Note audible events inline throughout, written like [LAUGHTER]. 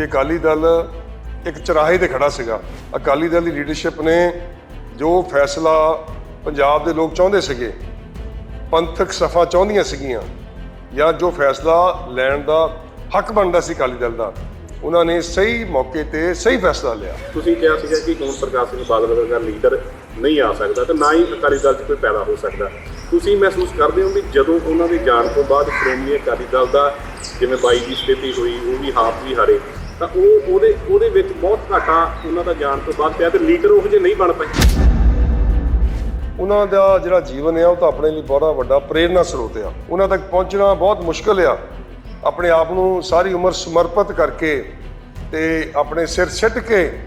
ਕਿ ਅਕਾਲੀ ਦਲ ਇੱਕ ਚਰਾਹੇ ਤੇ ਖੜਾ ਸੀਗਾ। ਅਕਾਲੀ ਦਲ ਦੀ ਲੀਡਰਸ਼ਿਪ ਨੇ ਜੋ ਫੈਸਲਾ ਪੰਜਾਬ ਦੇ ਲੋਕ ਚਾਹੁੰਦੇ ਸੀਗੇ, ਪੰਥਕ ਸਫਾ ਚਾਹੁੰਦੀਆਂ ਸੀਗੀਆਂ ਜਾਂ ਜੋ ਫੈਸਲਾ ਲੈਣ ਦਾ ਹੱਕ ਬਣਦਾ ਸੀ ਅਕਾਲੀ ਦਲ ਦਾ, ਉਹਨਾਂ ਨੇ ਸਹੀ ਮੌਕੇ ਤੇ ਸਹੀ ਫੈਸਲਾ ਲਿਆ। ਤੁਸੀਂ ਕਿਹਾ ਸੀਗਾ ਕਿ ਹੁਣ ਪ੍ਰਕਾਸ਼ ਸਿੰਘ ਬਾਦਲ ਵਰਗਾ ਲੀਡਰ ਨਹੀਂ ਆ ਸਕਦਾ ਤੇ ਨਾ ਹੀ ਅਕਾਲੀ ਦਲ 'ਚ ਕੋਈ ਪੈਦਾ ਹੋ ਸਕਦਾ। ਤੁਸੀਂ ਮਹਿਸੂਸ ਕਰਦੇ ਹੋ ਵੀ ਜਦੋਂ ਉਹਨਾਂ ਦੇ ਜਾਣ ਤੋਂ ਬਾਅਦ ਸ਼੍ਰੋਮਣੀ ਅਕਾਲੀ ਦਲ ਦਾ ਜਿਵੇਂ ਬਾਈ ਦੀ ਸਥਿਤੀ ਹੋਈ, ਉਹ ਵੀ ਹਾਪ ਵੀ ਹਾਰੇ। ਤਾਂ ਉਹ ਉਹਦੇ ਉਹਦੇ ਵਿੱਚ ਬਹੁਤ ਘਾਟਾ ਉਹਨਾਂ ਦਾ ਜਾਣ ਤੋਂ ਬਾਅਦ ਪਿਆ ਤੇ ਲੀਡਰ ਉਹ ਜਿਹੇ ਨਹੀਂ ਬਣ ਪਏ। ਉਹਨਾਂ ਦਾ ਜਿਹੜਾ ਜੀਵਨ ਹੈ ਉਹ ਤਾਂ ਆਪਣੇ ਲਈ ਬੜਾ ਵੱਡਾ ਪ੍ਰੇਰਨਾ ਸਰੋਤ ਆ। ਉਹਨਾਂ ਤੱਕ ਪਹੁੰਚਣਾ ਬਹੁਤ ਮੁਸ਼ਕਲ ਆ। ਆਪਣੇ ਆਪ ਨੂੰ ਸਾਰੀ ਉਮਰ ਸਮਰਪਿਤ ਕਰਕੇ ਤੇ ਆਪਣੇ ਸਿਰ ਸਿੱਟ ਕੇ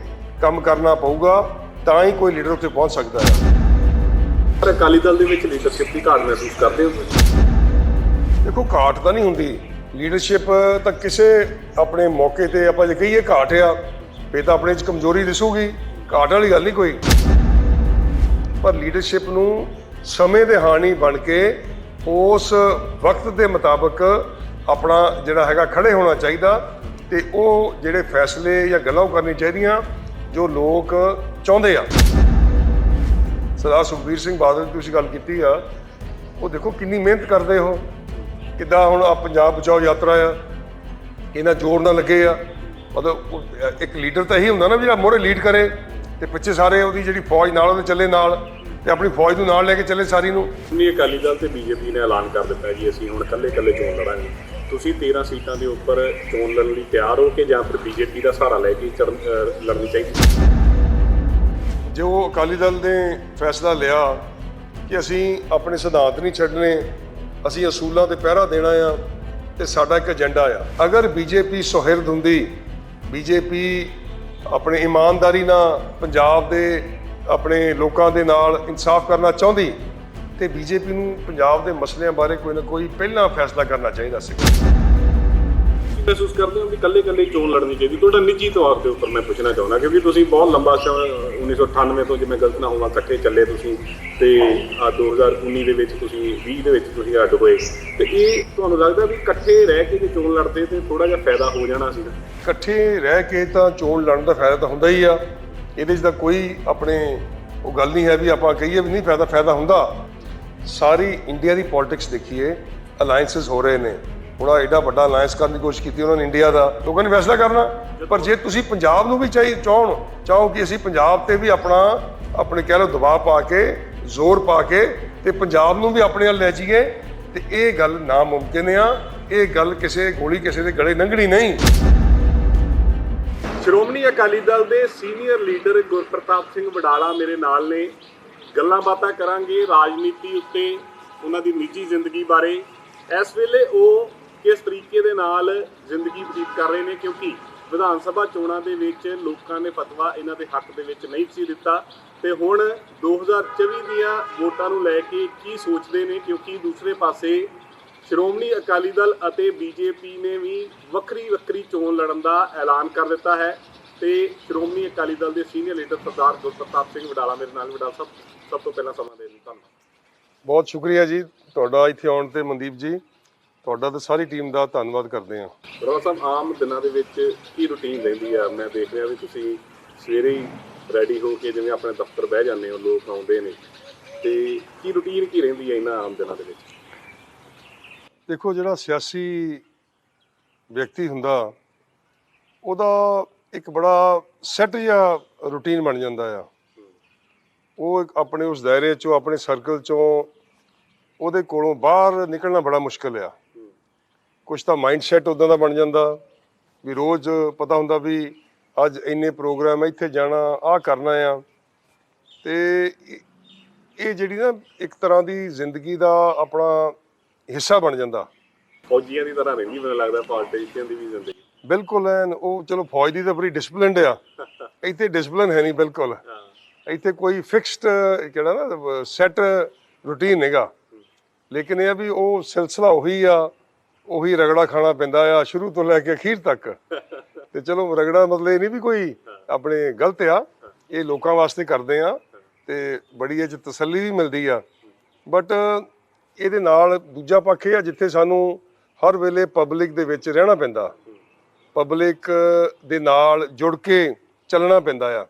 ਕੰਮ ਕਰਨਾ ਪਊਗਾ ਤਾਂ ਹੀ ਕੋਈ ਲੀਡਰ ਉੱਤੇ ਪਹੁੰਚ ਸਕਦਾ ਹੈ। ਪਰ ਅਕਾਲੀ ਦਲ ਦੇ ਵਿੱਚ ਲੀਡਰਸ਼ਿਪ ਦੀ ਘਾਟ ਮਹਿਸੂਸ ਕਰਦੇ ਹੋ? ਦੇਖੋ ਘਾਟ ਤਾਂ ਨਹੀਂ ਹੁੰਦੀ। ਲੀਡਰਸ਼ਿਪ ਤਾਂ ਕਿਸੇ ਆਪਣੇ ਮੌਕੇ ਤੇ ਆਪਾਂ ਜੇ ਕਹੀਏ ਘਾਟ ਆ ਫੇ ਤਾਂ ਆਪਣੇ 'ਚ ਕਮਜ਼ੋਰੀ ਦਿਸੂਗੀ, ਘਾਟ ਵਾਲੀ ਗੱਲ ਨਹੀਂ ਕੋਈ। ਪਰ ਲੀਡਰਸ਼ਿਪ ਨੂੰ ਸਮੇਂ ਦੇ ਹਾਣੀ ਬਣ ਕੇ ਉਸ ਵਕਤ ਦੇ ਮੁਤਾਬਕ ਆਪਣਾ ਜਿਹੜਾ ਹੈਗਾ ਖੜੇ ਹੋਣਾ ਚਾਹੀਦਾ ਤੇ ਉਹ ਜਿਹੜੇ ਫੈਸਲੇ ਜਾਂ ਗੱਲਾਂ ਉਹ ਕਰਨੀ ਚਾਹੀਦੀਆਂ ਜੋ ਲੋਕ ਚਾਹੁੰਦੇ ਆ। ਸਰਦਾਰ ਸੁਖਬੀਰ ਸਿੰਘ ਬਾਦਲ ਦੀ ਤੁਸੀਂ ਗੱਲ ਕੀਤੀ ਆ, ਉਹ ਦੇਖੋ ਕਿੰਨੀ ਮਿਹਨਤ ਕਰਦੇ ਹੋ। ਕਿੱਦਾਂ ਹੁਣ ਆ ਪੰਜਾਬ ਬਚਾਓ ਯਾਤਰਾ ਆ ਇਹਨਾਂ ਜ਼ੋਰ ਨਾਲ ਲੱਗੇ ਆ। ਮਤਲਬ ਇੱਕ ਲੀਡਰ ਤਾਂ ਇਹੀ ਹੁੰਦਾ ਨਾ ਵੀ ਜਿਹੜਾ ਮੋਰੇ ਲੀਡ ਕਰੇ ਤੇ ਪਿੱਛੇ ਸਾਰੇ ਉਹਦੀ ਜਿਹੜੀ ਫੌਜ ਨਾਲ ਉਹਦੇ ਚੱਲੇ ਨਾਲ ਤੇ ਆਪਣੀ ਫੌਜ ਨੂੰ ਨਾਲ ਲੈ ਕੇ ਚੱਲੇ ਸਾਰੀ ਨੂੰ। ਸ਼੍ਰੋਮਣੀ ਅਕਾਲੀ ਦਲ ਤੇ ਬੀਜੇਪੀ ਨੇ ਐਲਾਨ ਕਰ ਦਿੱਤਾ ਜੀ ਅਸੀਂ ਹੁਣ ਇਕੱਲੇ-ਇਕੱਲੇ ਚੋਣ ਲੜਾਂਗੇ। ਤੁਸੀਂ 13 ਸੀਟਾਂ ਦੇ ਉੱਪਰ ਚੋਣ ਲੜਨ ਲਈ ਤਿਆਰ ਹੋ ਕਿ ਜਾਂ ਫਿਰ ਬੀਜੇਪੀ ਦਾ ਸਹਾਰਾ ਲੈ ਕੇ ਲੜਨੀ ਚਾਹੀਦੀ? ਜੋ ਅਕਾਲੀ ਦਲ ਨੇ ਫੈਸਲਾ ਲਿਆ ਕਿ ਅਸੀਂ ਆਪਣੇ ਸਿਧਾਂਤ ਨਹੀਂ ਛੱਡਣੇ ਅਸੀਂ ਅਸੂਲਾਂ ਤੇ ਪਹਿਰਾ ਦੇਣਾ ਆ ਤੇ ਸਾਡਾ ਇੱਕ ਏਜੰਡਾ ਆ। ਅਗਰ ਬੀਜੇਪੀ ਸੁਹਿਰਦ ਹੁੰਦੀ, ਬੀਜੇਪੀ ਆਪਣੇ ਇਮਾਨਦਾਰੀ ਨਾਲ ਪੰਜਾਬ ਦੇ ਆਪਣੇ ਲੋਕਾਂ ਦੇ ਨਾਲ ਇਨਸਾਫ ਕਰਨਾ ਚਾਹੁੰਦੀ, ਤੇ ਬੀਜੇਪੀ ਨੂੰ ਪੰਜਾਬ ਦੇ ਮਸਲਿਆਂ ਬਾਰੇ ਕੋਈ ਨਾ ਕੋਈ ਪਹਿਲਾਂ ਫੈਸਲਾ ਕਰਨਾ ਚਾਹੀਦਾ ਸੀ। ਮਹਿਸੂਸ ਕਰਦੇ ਹੋ ਵੀ ਇਕੱਲੇ-ਇਕੱਲੇ ਚੋਣ ਲੜਨੀ ਚਾਹੀਦੀ? ਤੁਹਾਡਾ ਨਿੱਜੀ ਤੌਰ 'ਤੇ ਉੱਪਰ ਮੈਂ ਪੁੱਛਣਾ ਚਾਹੁੰਦਾ, ਕਿਉਂਕਿ ਤੁਸੀਂ ਬਹੁਤ ਲੰਬਾ ਸਮਾਂ 1998 ਤੋਂ ਜਿਵੇਂ ਗਲਤ ਨਾ ਹੋਵਾਂ, ਇਕੱਠੇ ਚੱਲੇ ਤੁਸੀਂ, ਤੇ ਆ 2019 ਦੇ ਵਿੱਚ ਤੁਸੀਂ 20 ਦੇ ਵਿੱਚ ਤੁਸੀਂ ਅੱਡ ਹੋਏ। ਤੇ ਇਹ ਤੁਹਾਨੂੰ ਲੱਗਦਾ ਵੀ ਇਕੱਠੇ ਰਹਿ ਕੇ ਜੇ ਚੋਣ ਲੜਦੇ, ਤੇ ਥੋੜਾ ਜਿਹਾ ਫਾਇਦਾ ਹੋ ਜਾਣਾ ਸੀ? ਇਕੱਠੇ ਰਹਿ ਕੇ ਤਾਂ ਚੋਣ ਲੜਨ ਦਾ ਫਾਇਦਾ ਤਾਂ ਹੁੰਦਾ ਹੀ ਆ। ਇਹਦੇ 'ਚ ਤਾਂ ਕੋਈ ਆਪਣੇ, ਉਹ ਗੱਲ ਨਹੀਂ ਹੈ ਵੀ ਆਪਾਂ ਕਹੀਏ ਵੀ ਨਹੀਂ ਫਾਇਦਾ ਫਾਇਦਾ ਹੁੰਦਾ। ਸਾਰੀ ਇੰਡੀਆ ਦੀ ਪੋਲਿਟਿਕਸ ਦੇਖੀਏ ਅਲਾਈਅੰਸਸ ਹੋ ਰਹੇ ਨੇ। ਥੋੜਾ ਐਡਾ ਵੱਡਾ ਅਲਾਈਅੰਸ ਕਰਨ ਦੀ ਕੋਸ਼ਿਸ਼ ਕੀਤੀ ਉਹਨਾਂ ਨੇ ਇੰਡੀਆ ਦਾ। ਲੋਕਾਂ ਨੇ ਫੈਸਲਾ ਕਰਨਾ। ਪਰ ਜੇ ਤੁਸੀਂ ਪੰਜਾਬ ਨੂੰ ਵੀ ਚਾਹੀ ਚਾਹਣ, ਚਾਹੋ ਕਿ ਅਸੀਂ ਪੰਜਾਬ ਤੇ ਵੀ ਆਪਣਾ, ਆਪਣੇ ਕਹਿ ਲਓ ਦਬਾਅ ਪਾ ਕੇ, ਜ਼ੋਰ ਪਾ ਕੇ ਤੇ ਪੰਜਾਬ ਨੂੰ ਵੀ ਆਪਣੇ ਨਾਲ ਲੈ ਜਾਈਏ, ਤੇ ਇਹ ਗੱਲ ਨਾਮੁਮਕਿਨ ਆ। ਇਹ ਗੱਲ ਕਿਸੇ ਗੋਲੀ ਕਿਸੇ ਦੇ ਗਲੇ ਲੰਘਣੀ ਨਹੀਂ। ਸ਼੍ਰੋਮਣੀ ਅਕਾਲੀ ਦਲ ਦੇ ਸੀਨੀਅਰ ਲੀਡਰ ਗੁਰਪ੍ਰਤਾਪ ਸਿੰਘ ਵਡਾਲਾ ਮੇਰੇ ਨਾਲ ਨੇ। ਗੱਲਾਂ ਬਾਤਾਂ ਕਰਾਂਗੇ ਰਾਜਨੀਤੀ ਉੱਤੇ, ਉਹਨਾਂ ਦੀ ਨਿੱਜੀ ਜ਼ਿੰਦਗੀ ਬਾਰੇ। ਇਸ ਵੇਲੇ ਉਹ ਕਿਸ ਤਰੀਕੇ ਦੇ ਨਾਲ ਜ਼ਿੰਦਗੀ ਬਤੀਤ ਕਰ ਰਹੇ ਨੇ? ਕਿਉਂਕਿ ਵਿਧਾਨ ਸਭਾ ਚੋਣਾਂ ਦੇ ਵਿੱਚ ਲੋਕਾਂ ਨੇ ਫਤਵਾ ਇਹਨਾਂ ਦੇ ਹੱਕ ਦੇ ਵਿੱਚ ਨਹੀਂ ਸੀ ਦਿੱਤਾ। ਤੇ ਹੁਣ 2024 ਦੀਆਂ ਵੋਟਾਂ ਨੂੰ ਲੈ ਕੇ ਕੀ ਸੋਚਦੇ ਨੇ? ਕਿਉਂਕਿ ਦੂਸਰੇ ਪਾਸੇ ਸ਼੍ਰੋਮਣੀ ਅਕਾਲੀ ਦਲ ਅਤੇ ਬੀਜੇਪੀ ਨੇ ਵੀ ਵੱਖਰੀ ਵੱਖਰੀ ਚੋਣ ਲੜਨ ਦਾ ਐਲਾਨ ਕਰ ਦਿੱਤਾ ਹੈ। ਤੇ ਸ਼੍ਰੋਮਣੀ ਅਕਾਲੀ ਦਲ ਦੇ ਸੀਨੀਅਰ ਲੀਡਰ ਸਰਦਾਰ ਗੁਰਪ੍ਰਤਾਪ ਸਿੰਘ ਵਡਾਲਾ ਮੇਰੇ ਨਾਲ ਵਡਾਲਾ ਸਾਹਿਬ, ਸਭ ਤੋਂ ਪਹਿਲਾਂ ਸਮਾਂ ਦੇਣ ਲਈ ਧੰਨਵਾਦ। ਬਹੁਤ ਸ਼ੁਕਰੀਆ ਜੀ ਤੁਹਾਡਾ ਇੱਥੇ ਆਉਣ ਤੇ ਮਨਦੀਪ ਜੀ। ਤੁਹਾਡਾ ਤੇ ਸਾਰੀ ਟੀਮ ਦਾ ਧੰਨਵਾਦ ਕਰਦੇ ਹਾਂ। ਵਡਾਲਾ ਸਾਹਿਬ ਆਮ ਦਿਨਾਂ ਦੇ ਵਿੱਚ ਕੀ ਰੁਟੀਨ ਰਹਿੰਦੀ ਆ? ਮੈਂ ਦੇਖ ਰਿਹਾ ਵੀ ਤੁਸੀਂ ਸਵੇਰੇ ਹੀ ਰੈਡੀ ਹੋ ਕੇ ਜਿਵੇਂ ਆਪਣੇ ਦਫ਼ਤਰ ਬਹਿ ਜਾਂਦੇ ਹੋ ਲੋਕ ਆਉਂਦੇ ਨੇ। ਤੇ ਕੀ ਰੁਟੀਨ ਕੀ ਰਹਿੰਦੀ ਹੈ ਇਹਨਾਂ ਆਮ ਦਿਨਾਂ ਦੇ ਵਿੱਚ? ਦੇਖੋ ਜਿਹੜਾ ਸਿਆਸੀ ਵਿਅਕਤੀ ਹੁੰਦਾ ਉਹਦਾ ਇੱਕ ਬੜਾ ਸੈੱਟ ਜਿਹਾ ਰੂਟੀਨ ਬਣ ਜਾਂਦਾ ਆ। ਉਹ ਆਪਣੇ ਉਸ ਦਾਇਰੇ ਚੋਂ ਆਪਣੇ ਸਰਕਲ ਚੋਂ ਉਹਦੇ ਕੋਲੋਂ ਬਾਹਰ ਨਿਕਲਣਾ ਬੜਾ ਮੁਸ਼ਕਲ ਆ। ਕੁਝ ਤਾਂ ਮਾਈਂਡ ਸੈਟ ਉਦਾਂ ਦਾ ਬਣ ਜਾਂਦਾ ਵੀ ਰੋਜ਼ ਪਤਾ ਹੁੰਦਾ ਵੀ ਅੱਜ ਇੰਨੇ ਪ੍ਰੋਗਰਾਮ ਹੈ ਇੱਥੇ ਜਾਣਾ ਆਹ ਕਰਨਾ ਆ। ਤੇ ਇਹ- ਜਿਹੜੀ ਨਾ ਇੱਕ ਤਰ੍ਹਾਂ ਦੀ ਜ਼ਿੰਦਗੀ ਦਾ ਆਪਣਾ ਹਿੱਸਾ ਬਣ ਜਾਂਦਾ। ਫੌਜੀਆਂ ਦੀ ਤਰ੍ਹਾਂ ਰਹਿੰਦੀ ਮੈਨੂੰ ਲੱਗਦਾ ਪੋਲੀਟੀਸ਼ੀਅਨ ਦੀ ਵੀ ਜ਼ਿੰਦਗੀ। ਬਿਲਕੁਲ ਐਨ ਉਹ ਚਲੋ ਫੌਜ ਦੀ ਤਾਂ ਬੜੀ ਡਿਸਪਲਿਨਡ ਆ। ਇੱਥੇ ਡਿਸਪਲਿਨ ਹੈ ਨਹੀਂ ਬਿਲਕੁਲ। ਇੱਥੇ ਕੋਈ ਫਿਕਸਡ ਕਿਹੜਾ ਨਾ ਸੈਟ ਰੂਟੀਨ ਹੈਗਾ ਲੇਕਿਨ ਇਹ ਵੀ ਉਹ ਸਿਲਸਿਲਾ ਉਹੀ ਆ ਉਹੀ ਰਗੜਾ ਖਾਣਾ ਪੈਂਦਾ ਆ ਸ਼ੁਰੂ ਤੋਂ ਲੈ ਕੇ ਅਖੀਰ ਤੱਕ। ਤੇ ਚਲੋ ਰਗੜਾ ਮਤਲਬ ਇਹ ਨਹੀਂ ਵੀ ਕੋਈ ਆਪਣੇ ਗਲਤ ਆ, ਇਹ ਲੋਕਾਂ ਵਾਸਤੇ ਕਰਦੇ ਆ ਤੇ ਬੜੀ ਇਹ ਚ ਤਸੱਲੀ ਵੀ ਮਿਲਦੀ ਆ। ਬਟ ਇਹਦੇ ਨਾਲ ਦੂਜਾ ਪੱਖ ਇਹ ਆ ਜਿੱਥੇ ਸਾਨੂੰ ਹਰ ਵੇਲੇ ਪਬਲਿਕ ਦੇ ਵਿੱਚ ਰਹਿਣਾ ਪੈਂਦਾ। ਪਬਲਿਕ ਦੇ ਨਾਲ ਜੁੜ ਕੇ ਚੱਲਣਾ ਪੈਂਦਾ ਆ।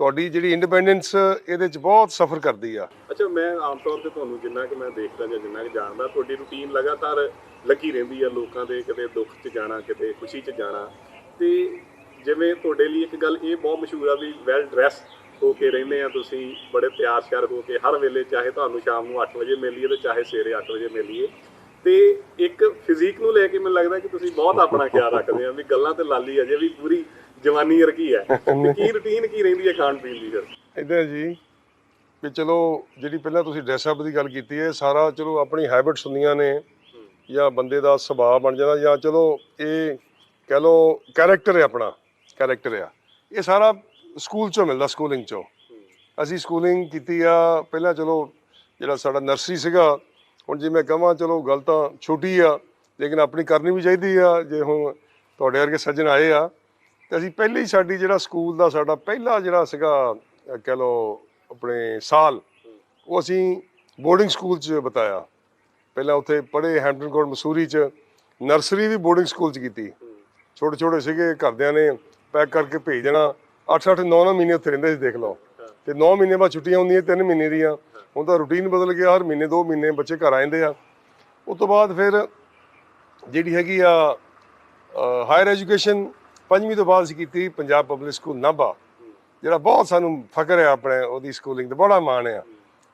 ਤੁਹਾਡੀ ਜਿਹੜੀ ਇੰਡੀਪੈਂਡੈਂਸ ਇਹਦੇ ਚ ਬਹੁਤ ਸਫਰ ਕਰਦੀ ਆ। ਅੱਛਾ, ਮੈਂ ਆਮ ਤੌਰ ਤੇ ਤੁਹਾਨੂੰ ਜਿੰਨਾ ਕਿ ਮੈਂ ਦੇਖਦਾ ਜਾਂ ਜਿੰਨਾ ਕਿ ਜਾਣਦਾ, ਤੁਹਾਡੀ ਰੁਟੀਨ ਲਗਾਤਾਰ ਲੱਗੀ ਰਹਿੰਦੀ ਆ ਲੋਕਾਂ ਦੇ ਕਿਤੇ ਦੁੱਖ 'ਚ ਜਾਣਾ, ਕਿਤੇ ਖੁਸ਼ੀ 'ਚ ਜਾਣਾ। ਤੇ ਜਿਵੇਂ ਤੁਹਾਡੇ ਲਈ ਇੱਕ ਗੱਲ ਇਹ ਬਹੁਤ ਮਸ਼ਹੂਰ ਆ ਵੀ ਵੈਲ ਡਰੈਸ ਹੋ ਕੇ ਰਹਿੰਦੇ ਆ ਤੁਸੀਂ, ਬੜੇ ਪਿਆਰ ਸ਼ਿਆਰ ਹੋ ਕੇ ਹਰ ਵੇਲੇ, ਚਾਹੇ ਤੁਹਾਨੂੰ ਸ਼ਾਮ ਨੂੰ 8 ਵਜੇ ਮਿਲੀਏ ਤੇ ਚਾਹੇ ਸਵੇਰੇ 8 ਵਜੇ ਮਿਲੀਏ। ਤੇ ਇੱਕ ਫਿਜ਼ੀਕ ਨੂੰ ਲੈ ਕੇ ਮੈਨੂੰ ਲੱਗਦਾ ਕਿ ਤੁਸੀਂ ਬਹੁਤ ਆਪਣਾ ਖਿਆਲ ਰੱਖਦੇ ਆ ਵੀ ਗੱਲਾਂ ਤੇ ਲਾਲੀ ਅਜੇ ਵੀ ਪੂਰੀ ਜਵਾਨੀ ਵਰਗੀ ਹੈ ਕੀ ਰੁਟੀਨ ਕੀ ਰਹਿੰਦੀ ਹੈ ਖਾਣ ਪੀਣ ਦੀ ਫਿਰ? ਇਦਾਂ ਜੀ, ਵੀ ਚਲੋ ਜਿਹੜੀ ਪਹਿਲਾਂ ਤੁਸੀਂ ਡਰੈਸ ਅਪ ਦੀ ਗੱਲ ਕੀਤੀ ਹੈ ਸਾਰਾ ਚਲੋ ਆਪਣੀ ਹੈਬਿਟਸ ਹੁੰਦੀਆਂ ਨੇ। ਜਾਂ ਬੰਦੇ ਦਾ ਸੁਭਾਅ ਬਣ ਜਾਂਦਾ ਜਾਂ ਚਲੋ ਇਹ ਕਹਿ ਲਓ ਕੈਰੈਕਟਰ ਹੈ ਆਪਣਾ ਕੈਰੈਕਟਰ ਆ। ਇਹ ਸਾਰਾ ਸਕੂਲ ਚੋਂ ਮਿਲਦਾ ਸਕੂਲਿੰਗ ਚੋਂ। ਅਸੀਂ ਸਕੂਲਿੰਗ ਕੀਤੀ ਆ, ਪਹਿਲਾਂ ਚਲੋ ਜਿਹੜਾ ਸਾਡਾ ਨਰਸਰੀ ਸੀਗਾ, ਹੁਣ ਜੇ ਮੈਂ ਕਹਾਂ ਚਲੋ ਗੱਲ ਤਾਂ ਛੋਟੀ ਆ, ਲੇਕਿਨ ਆਪਣੀ ਕਰਨੀ ਵੀ ਚਾਹੀਦੀ ਆ, ਜੇ ਹੁਣ ਤੁਹਾਡੇ ਵਰਗੇ ਸੱਜਣ ਆਏ ਆ, ਤੇ ਅਸੀਂ ਪਹਿਲੇ ਸਾਡੀ ਜਿਹੜਾ ਸਕੂਲ ਦਾ ਸਾਡਾ ਪਹਿਲਾ ਜਿਹੜਾ ਸੀਗਾ, ਕਹਿ ਲਓ ਆਪਣੇ ਸਾਲ, ਉਹ ਅਸੀਂ ਬੋਰਡਿੰਗ ਸਕੂਲ 'ਚ ਬਤਾਇਆ। ਪਹਿਲਾਂ ਉੱਥੇ ਪੜ੍ਹੇ ਹੈਂਪਟਨ ਕੋਟ, ਮਸੂਰੀ 'ਚ, ਨਰਸਰੀ ਵੀ ਬੋਰਡਿੰਗ ਸਕੂਲ 'ਚ ਕੀਤੀ। ਛੋਟੇ ਛੋਟੇ ਸੀਗੇ, ਘਰਦਿਆਂ ਨੇ ਪੈਕ ਕਰਕੇ ਭੇਜ ਦੇਣਾ। 8 8 9 9 ਮਹੀਨੇ ਉੱਥੇ ਰਹਿੰਦੇ ਸੀ, ਦੇਖ ਲਓ। ਤੇ 9 ਮਹੀਨੇ ਬਾਅਦ ਛੁੱਟੀਆਂ ਹੁੰਦੀਆਂ 3 ਮਹੀਨੇ ਦੀਆਂ। ਹੁਣ ਤਾਂ ਰੂਟੀਨ ਬਦਲ ਗਿਆ, ਹਰ ਮਹੀਨੇ 2 ਮਹੀਨੇ ਬੱਚੇ ਘਰ ਆ ਜਾਂਦੇ ਆ। ਉਸ ਤੋਂ ਬਾਅਦ ਫਿਰ ਜਿਹੜੀ ਹੈਗੀ ਆ ਹਾਇਰ ਐਜੂਕੇਸ਼ਨ ਪੰਜਵੀਂ ਤੋਂ ਬਾਅਦ ਅਸੀਂ ਕੀਤੀ ਪੰਜਾਬ ਪਬਲਿਕ ਸਕੂਲ ਨਾਭਾ। ਜਿਹੜਾ ਬਹੁਤ ਸਾਨੂੰ ਫਖਰ ਹੈ ਆਪਣੇ, ਉਹਦੀ ਸਕੂਲਿੰਗ ਤੇ ਬੜਾ ਮਾਣ ਆ।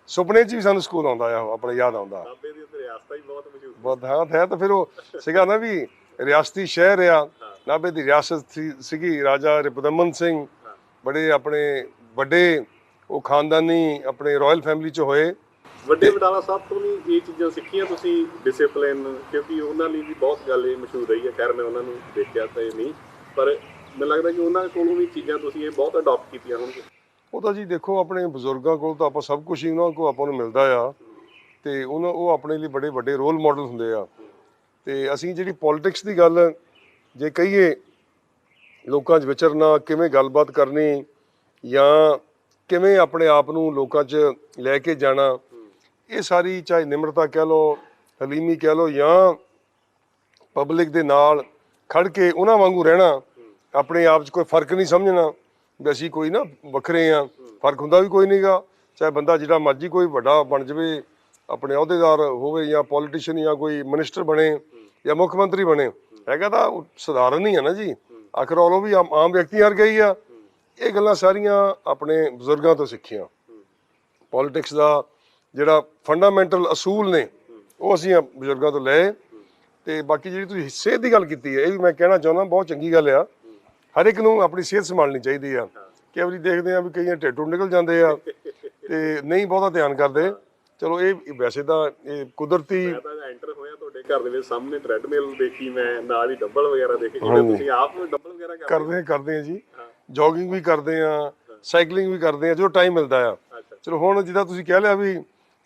ਸੁਪਨੇ 'ਚ ਵੀ ਸਾਨੂੰ ਸਕੂਲ ਆਉਂਦਾ ਆ ਉਹ ਆਪਣੇ ਯਾਦ ਆਉਂਦਾ। ਨਾਭੇ ਦੀ ਰਿਆਸਤਾਂ ਹੀ ਬਹੁਤ ਮਸ਼ਹੂਰ ਬਹੁਤ ਹਾਂ ਹੈ ਤਾਂ ਫਿਰ ਉਹ ਸੀਗਾ ਨਾ ਵੀ ਰਿਆਸਤੀ ਸ਼ਹਿਰ ਆ ਨਾਭੇ ਦੀ ਰਿਆਸਤ ਸੀਗੀ ਰਾਜਾ ਰਿਪਦਮਨ ਸਿੰਘ। ਬੜੇ ਆਪਣੇ ਵੱਡੇ ਉਹ ਖਾਨਦਾਨੀ ਆਪਣੇ ਰਾਇਲ ਫੈਮਿਲੀ ਚ ਹੋਏ। ਵੱਡੇ ਵਡਾਲਾ ਸਾਹਿਬ ਤੋਂ ਵੀ ਇਹ ਚੀਜ਼ਾਂ ਸਿੱਖੀਆਂ ਤੁਸੀਂ ਡਿਸਪਲਿਨ ਕਿਉਂਕਿ ਉਹਨਾਂ ਲਈ ਵੀ ਬਹੁਤ ਗੱਲ ਇਹ ਮਸ਼ਹੂਰ ਰਹੀ ਹੈ। ਖੈਰ ਮੈਂ ਉਹਨਾਂ ਨੂੰ ਦੇਖਿਆ ਤਾਂ ਇਹ ਨਹੀਂ ਪਰ ਮੈਨੂੰ ਲੱਗਦਾ ਕਿ ਉਹਨਾਂ ਕੋਲੋਂ ਵੀ ਚੀਜ਼ਾਂ ਤੁਸੀਂ ਇਹ ਬਹੁਤ ਅਡਾਪਟ ਕੀਤੀਆਂ ਹੋਣਗੀਆਂ। ਉਹ ਤਾਂ ਜੀ ਦੇਖੋ ਆਪਣੇ ਬਜ਼ੁਰਗਾਂ ਕੋਲ ਤਾਂ ਆਪਾਂ ਸਭ ਕੁਝ ਹੀ ਉਹਨਾਂ ਕੋਲ ਆਪਾਂ ਨੂੰ ਮਿਲਦਾ ਆ। ਤੇ ਉਹਨਾਂ, ਉਹ ਆਪਣੇ ਲਈ ਬੜੇ ਵੱਡੇ ਰੋਲ ਮਾਡਲ ਹੁੰਦੇ ਆ। ਤੇ ਅਸੀਂ ਜਿਹੜੀ ਪੋਲਿਟਿਕਸ ਦੀ ਗੱਲ, ਜੇ ਕਹੀਏ, ਲੋਕਾਂ 'ਚ ਵਿਚਰਨਾ, ਕਿਵੇਂ ਗੱਲਬਾਤ ਕਰਨੀ ਜਾਂ ਕਿਵੇਂ ਆਪਣੇ ਆਪ ਨੂੰ ਲੋਕਾਂ 'ਚ ਲੈ ਕੇ ਜਾਣਾ, ਇਹ ਸਾਰੀ ਚਾਹੇ ਨਿਮਰਤਾ ਕਹਿ ਲਓ, ਹਲੀਮੀ ਕਹਿ ਲਓ ਜਾਂ ਪਬਲਿਕ ਦੇ ਨਾਲ ਖੜ ਕੇ ਉਹਨਾਂ ਵਾਂਗੂ ਰਹਿਣਾ, ਆਪਣੇ ਆਪ 'ਚ ਕੋਈ ਫ਼ਰਕ ਨਹੀਂ ਸਮਝਣਾ, ਵੀ ਅਸੀਂ ਕੋਈ ਨਾ ਵੱਖਰੇ ਆ, ਫ਼ਰਕ ਹੁੰਦਾ ਵੀ ਕੋਈ ਨਹੀਂਗਾ ਚਾਹੇ ਬੰਦਾ ਜਿਹੜਾ ਮਰਜ਼ੀ ਕੋਈ ਵੱਡਾ ਬਣ ਜਾਵੇ ਆਪਣੇ ਅਹੁਦੇਦਾਰ ਹੋਵੇ ਜਾਂ ਪੋਲੀਟੀਸ਼ੀਅਨ ਜਾਂ ਕੋਈ ਮਿਨਿਸਟਰ ਬਣੇ ਜਾਂ ਮੁੱਖ ਮੰਤਰੀ ਬਣੇ, ਹੈਗਾ ਤਾਂ ਉਹ ਸਧਾਰਨ ਹੀ ਹੈ ਨਾ ਜੀ। ਆਖਰ ਉਹ ਵੀ ਆਮ ਆਮ ਵਿਅਕਤੀ ਵਰਗਾ ਹੀ ਆ। ਇਹ ਗੱਲਾਂ ਸਾਰੀਆਂ ਆਪਣੇ ਬਜ਼ੁਰਗਾਂ ਤੋਂ ਸਿੱਖੀਆਂ। ਪੋਲਿਟਿਕਸ ਦਾ ਜਿਹੜਾ ਫੰਡਾਮੈਂਟਲ ਅਸੂਲ ਨੇ, ਉਹ ਅਸੀਂ ਬਜ਼ੁਰਗਾਂ ਤੋਂ ਲਏ। ਤੇ ਬਾਕੀ ਜਿਹੜੀ ਤੁਸੀਂ ਸਿਹਤ ਦੀ ਗੱਲ ਕੀਤੀ ਹੈ, ਇਹ ਵੀ ਮੈਂ ਕਹਿਣਾ ਚਾਹੁੰਦਾ, ਬਹੁਤ ਚੰਗੀ ਗੱਲ ਆ। ਹਰ ਇੱਕ ਨੂੰ ਆਪਣੀ ਸਿਹਤ ਸੰਭਾਲਣੀ ਚਾਹੀਦੀ ਆ। ਕਈ ਵਾਰੀ ਦੇਖਦੇ ਆ ਵੀ ਕਈਆਂ ਢਿੱਡੋਂ ਨਿਕਲ ਜਾਂਦੇ ਆ ਤੇ ਨਹੀਂ ਬਹੁਤਾ ਧਿਆਨ ਕਰਦੇ। ਚਲੋ ਇਹ ਵੈਸੇ ਤਾਂ ਇਹ ਕੁਦਰਤੀ ਮੈਂ ਤਾਂ ਐਂਟਰ ਹੋਇਆ ਤੁਹਾਡੇ ਘਰ ਦੇ ਵਿੱਚ ਸਾਹਮਣੇ ਟ੍ਰੈਡਮਿਲ ਦੇਖੀ ਮੈਂ ਨਾਲ ਹੀ ਡੰਬਲ ਵਗੈਰਾ ਦੇਖੇ ਜਿਵੇਂ ਤੁਸੀਂ ਆਪ ਡੰਬਲ ਵਗੈਰਾ ਕਰਦੇ ਕਰਦੇ ਆ ਕਰਦੇ ਆ ਜੀ। ਜੋਗਿੰਗ ਵੀ ਕਰਦੇ ਆ ਸਾਈਕਲਿੰਗ ਵੀ ਕਰਦੇ ਆ ਜੋ ਟਾਈਮ ਮਿਲਦਾ ਆ। ਚਲੋ ਹੁਣ ਜਿੱਦਾਂ ਤੁਸੀਂ ਕਹਿ ਲਿਆ ਵੀ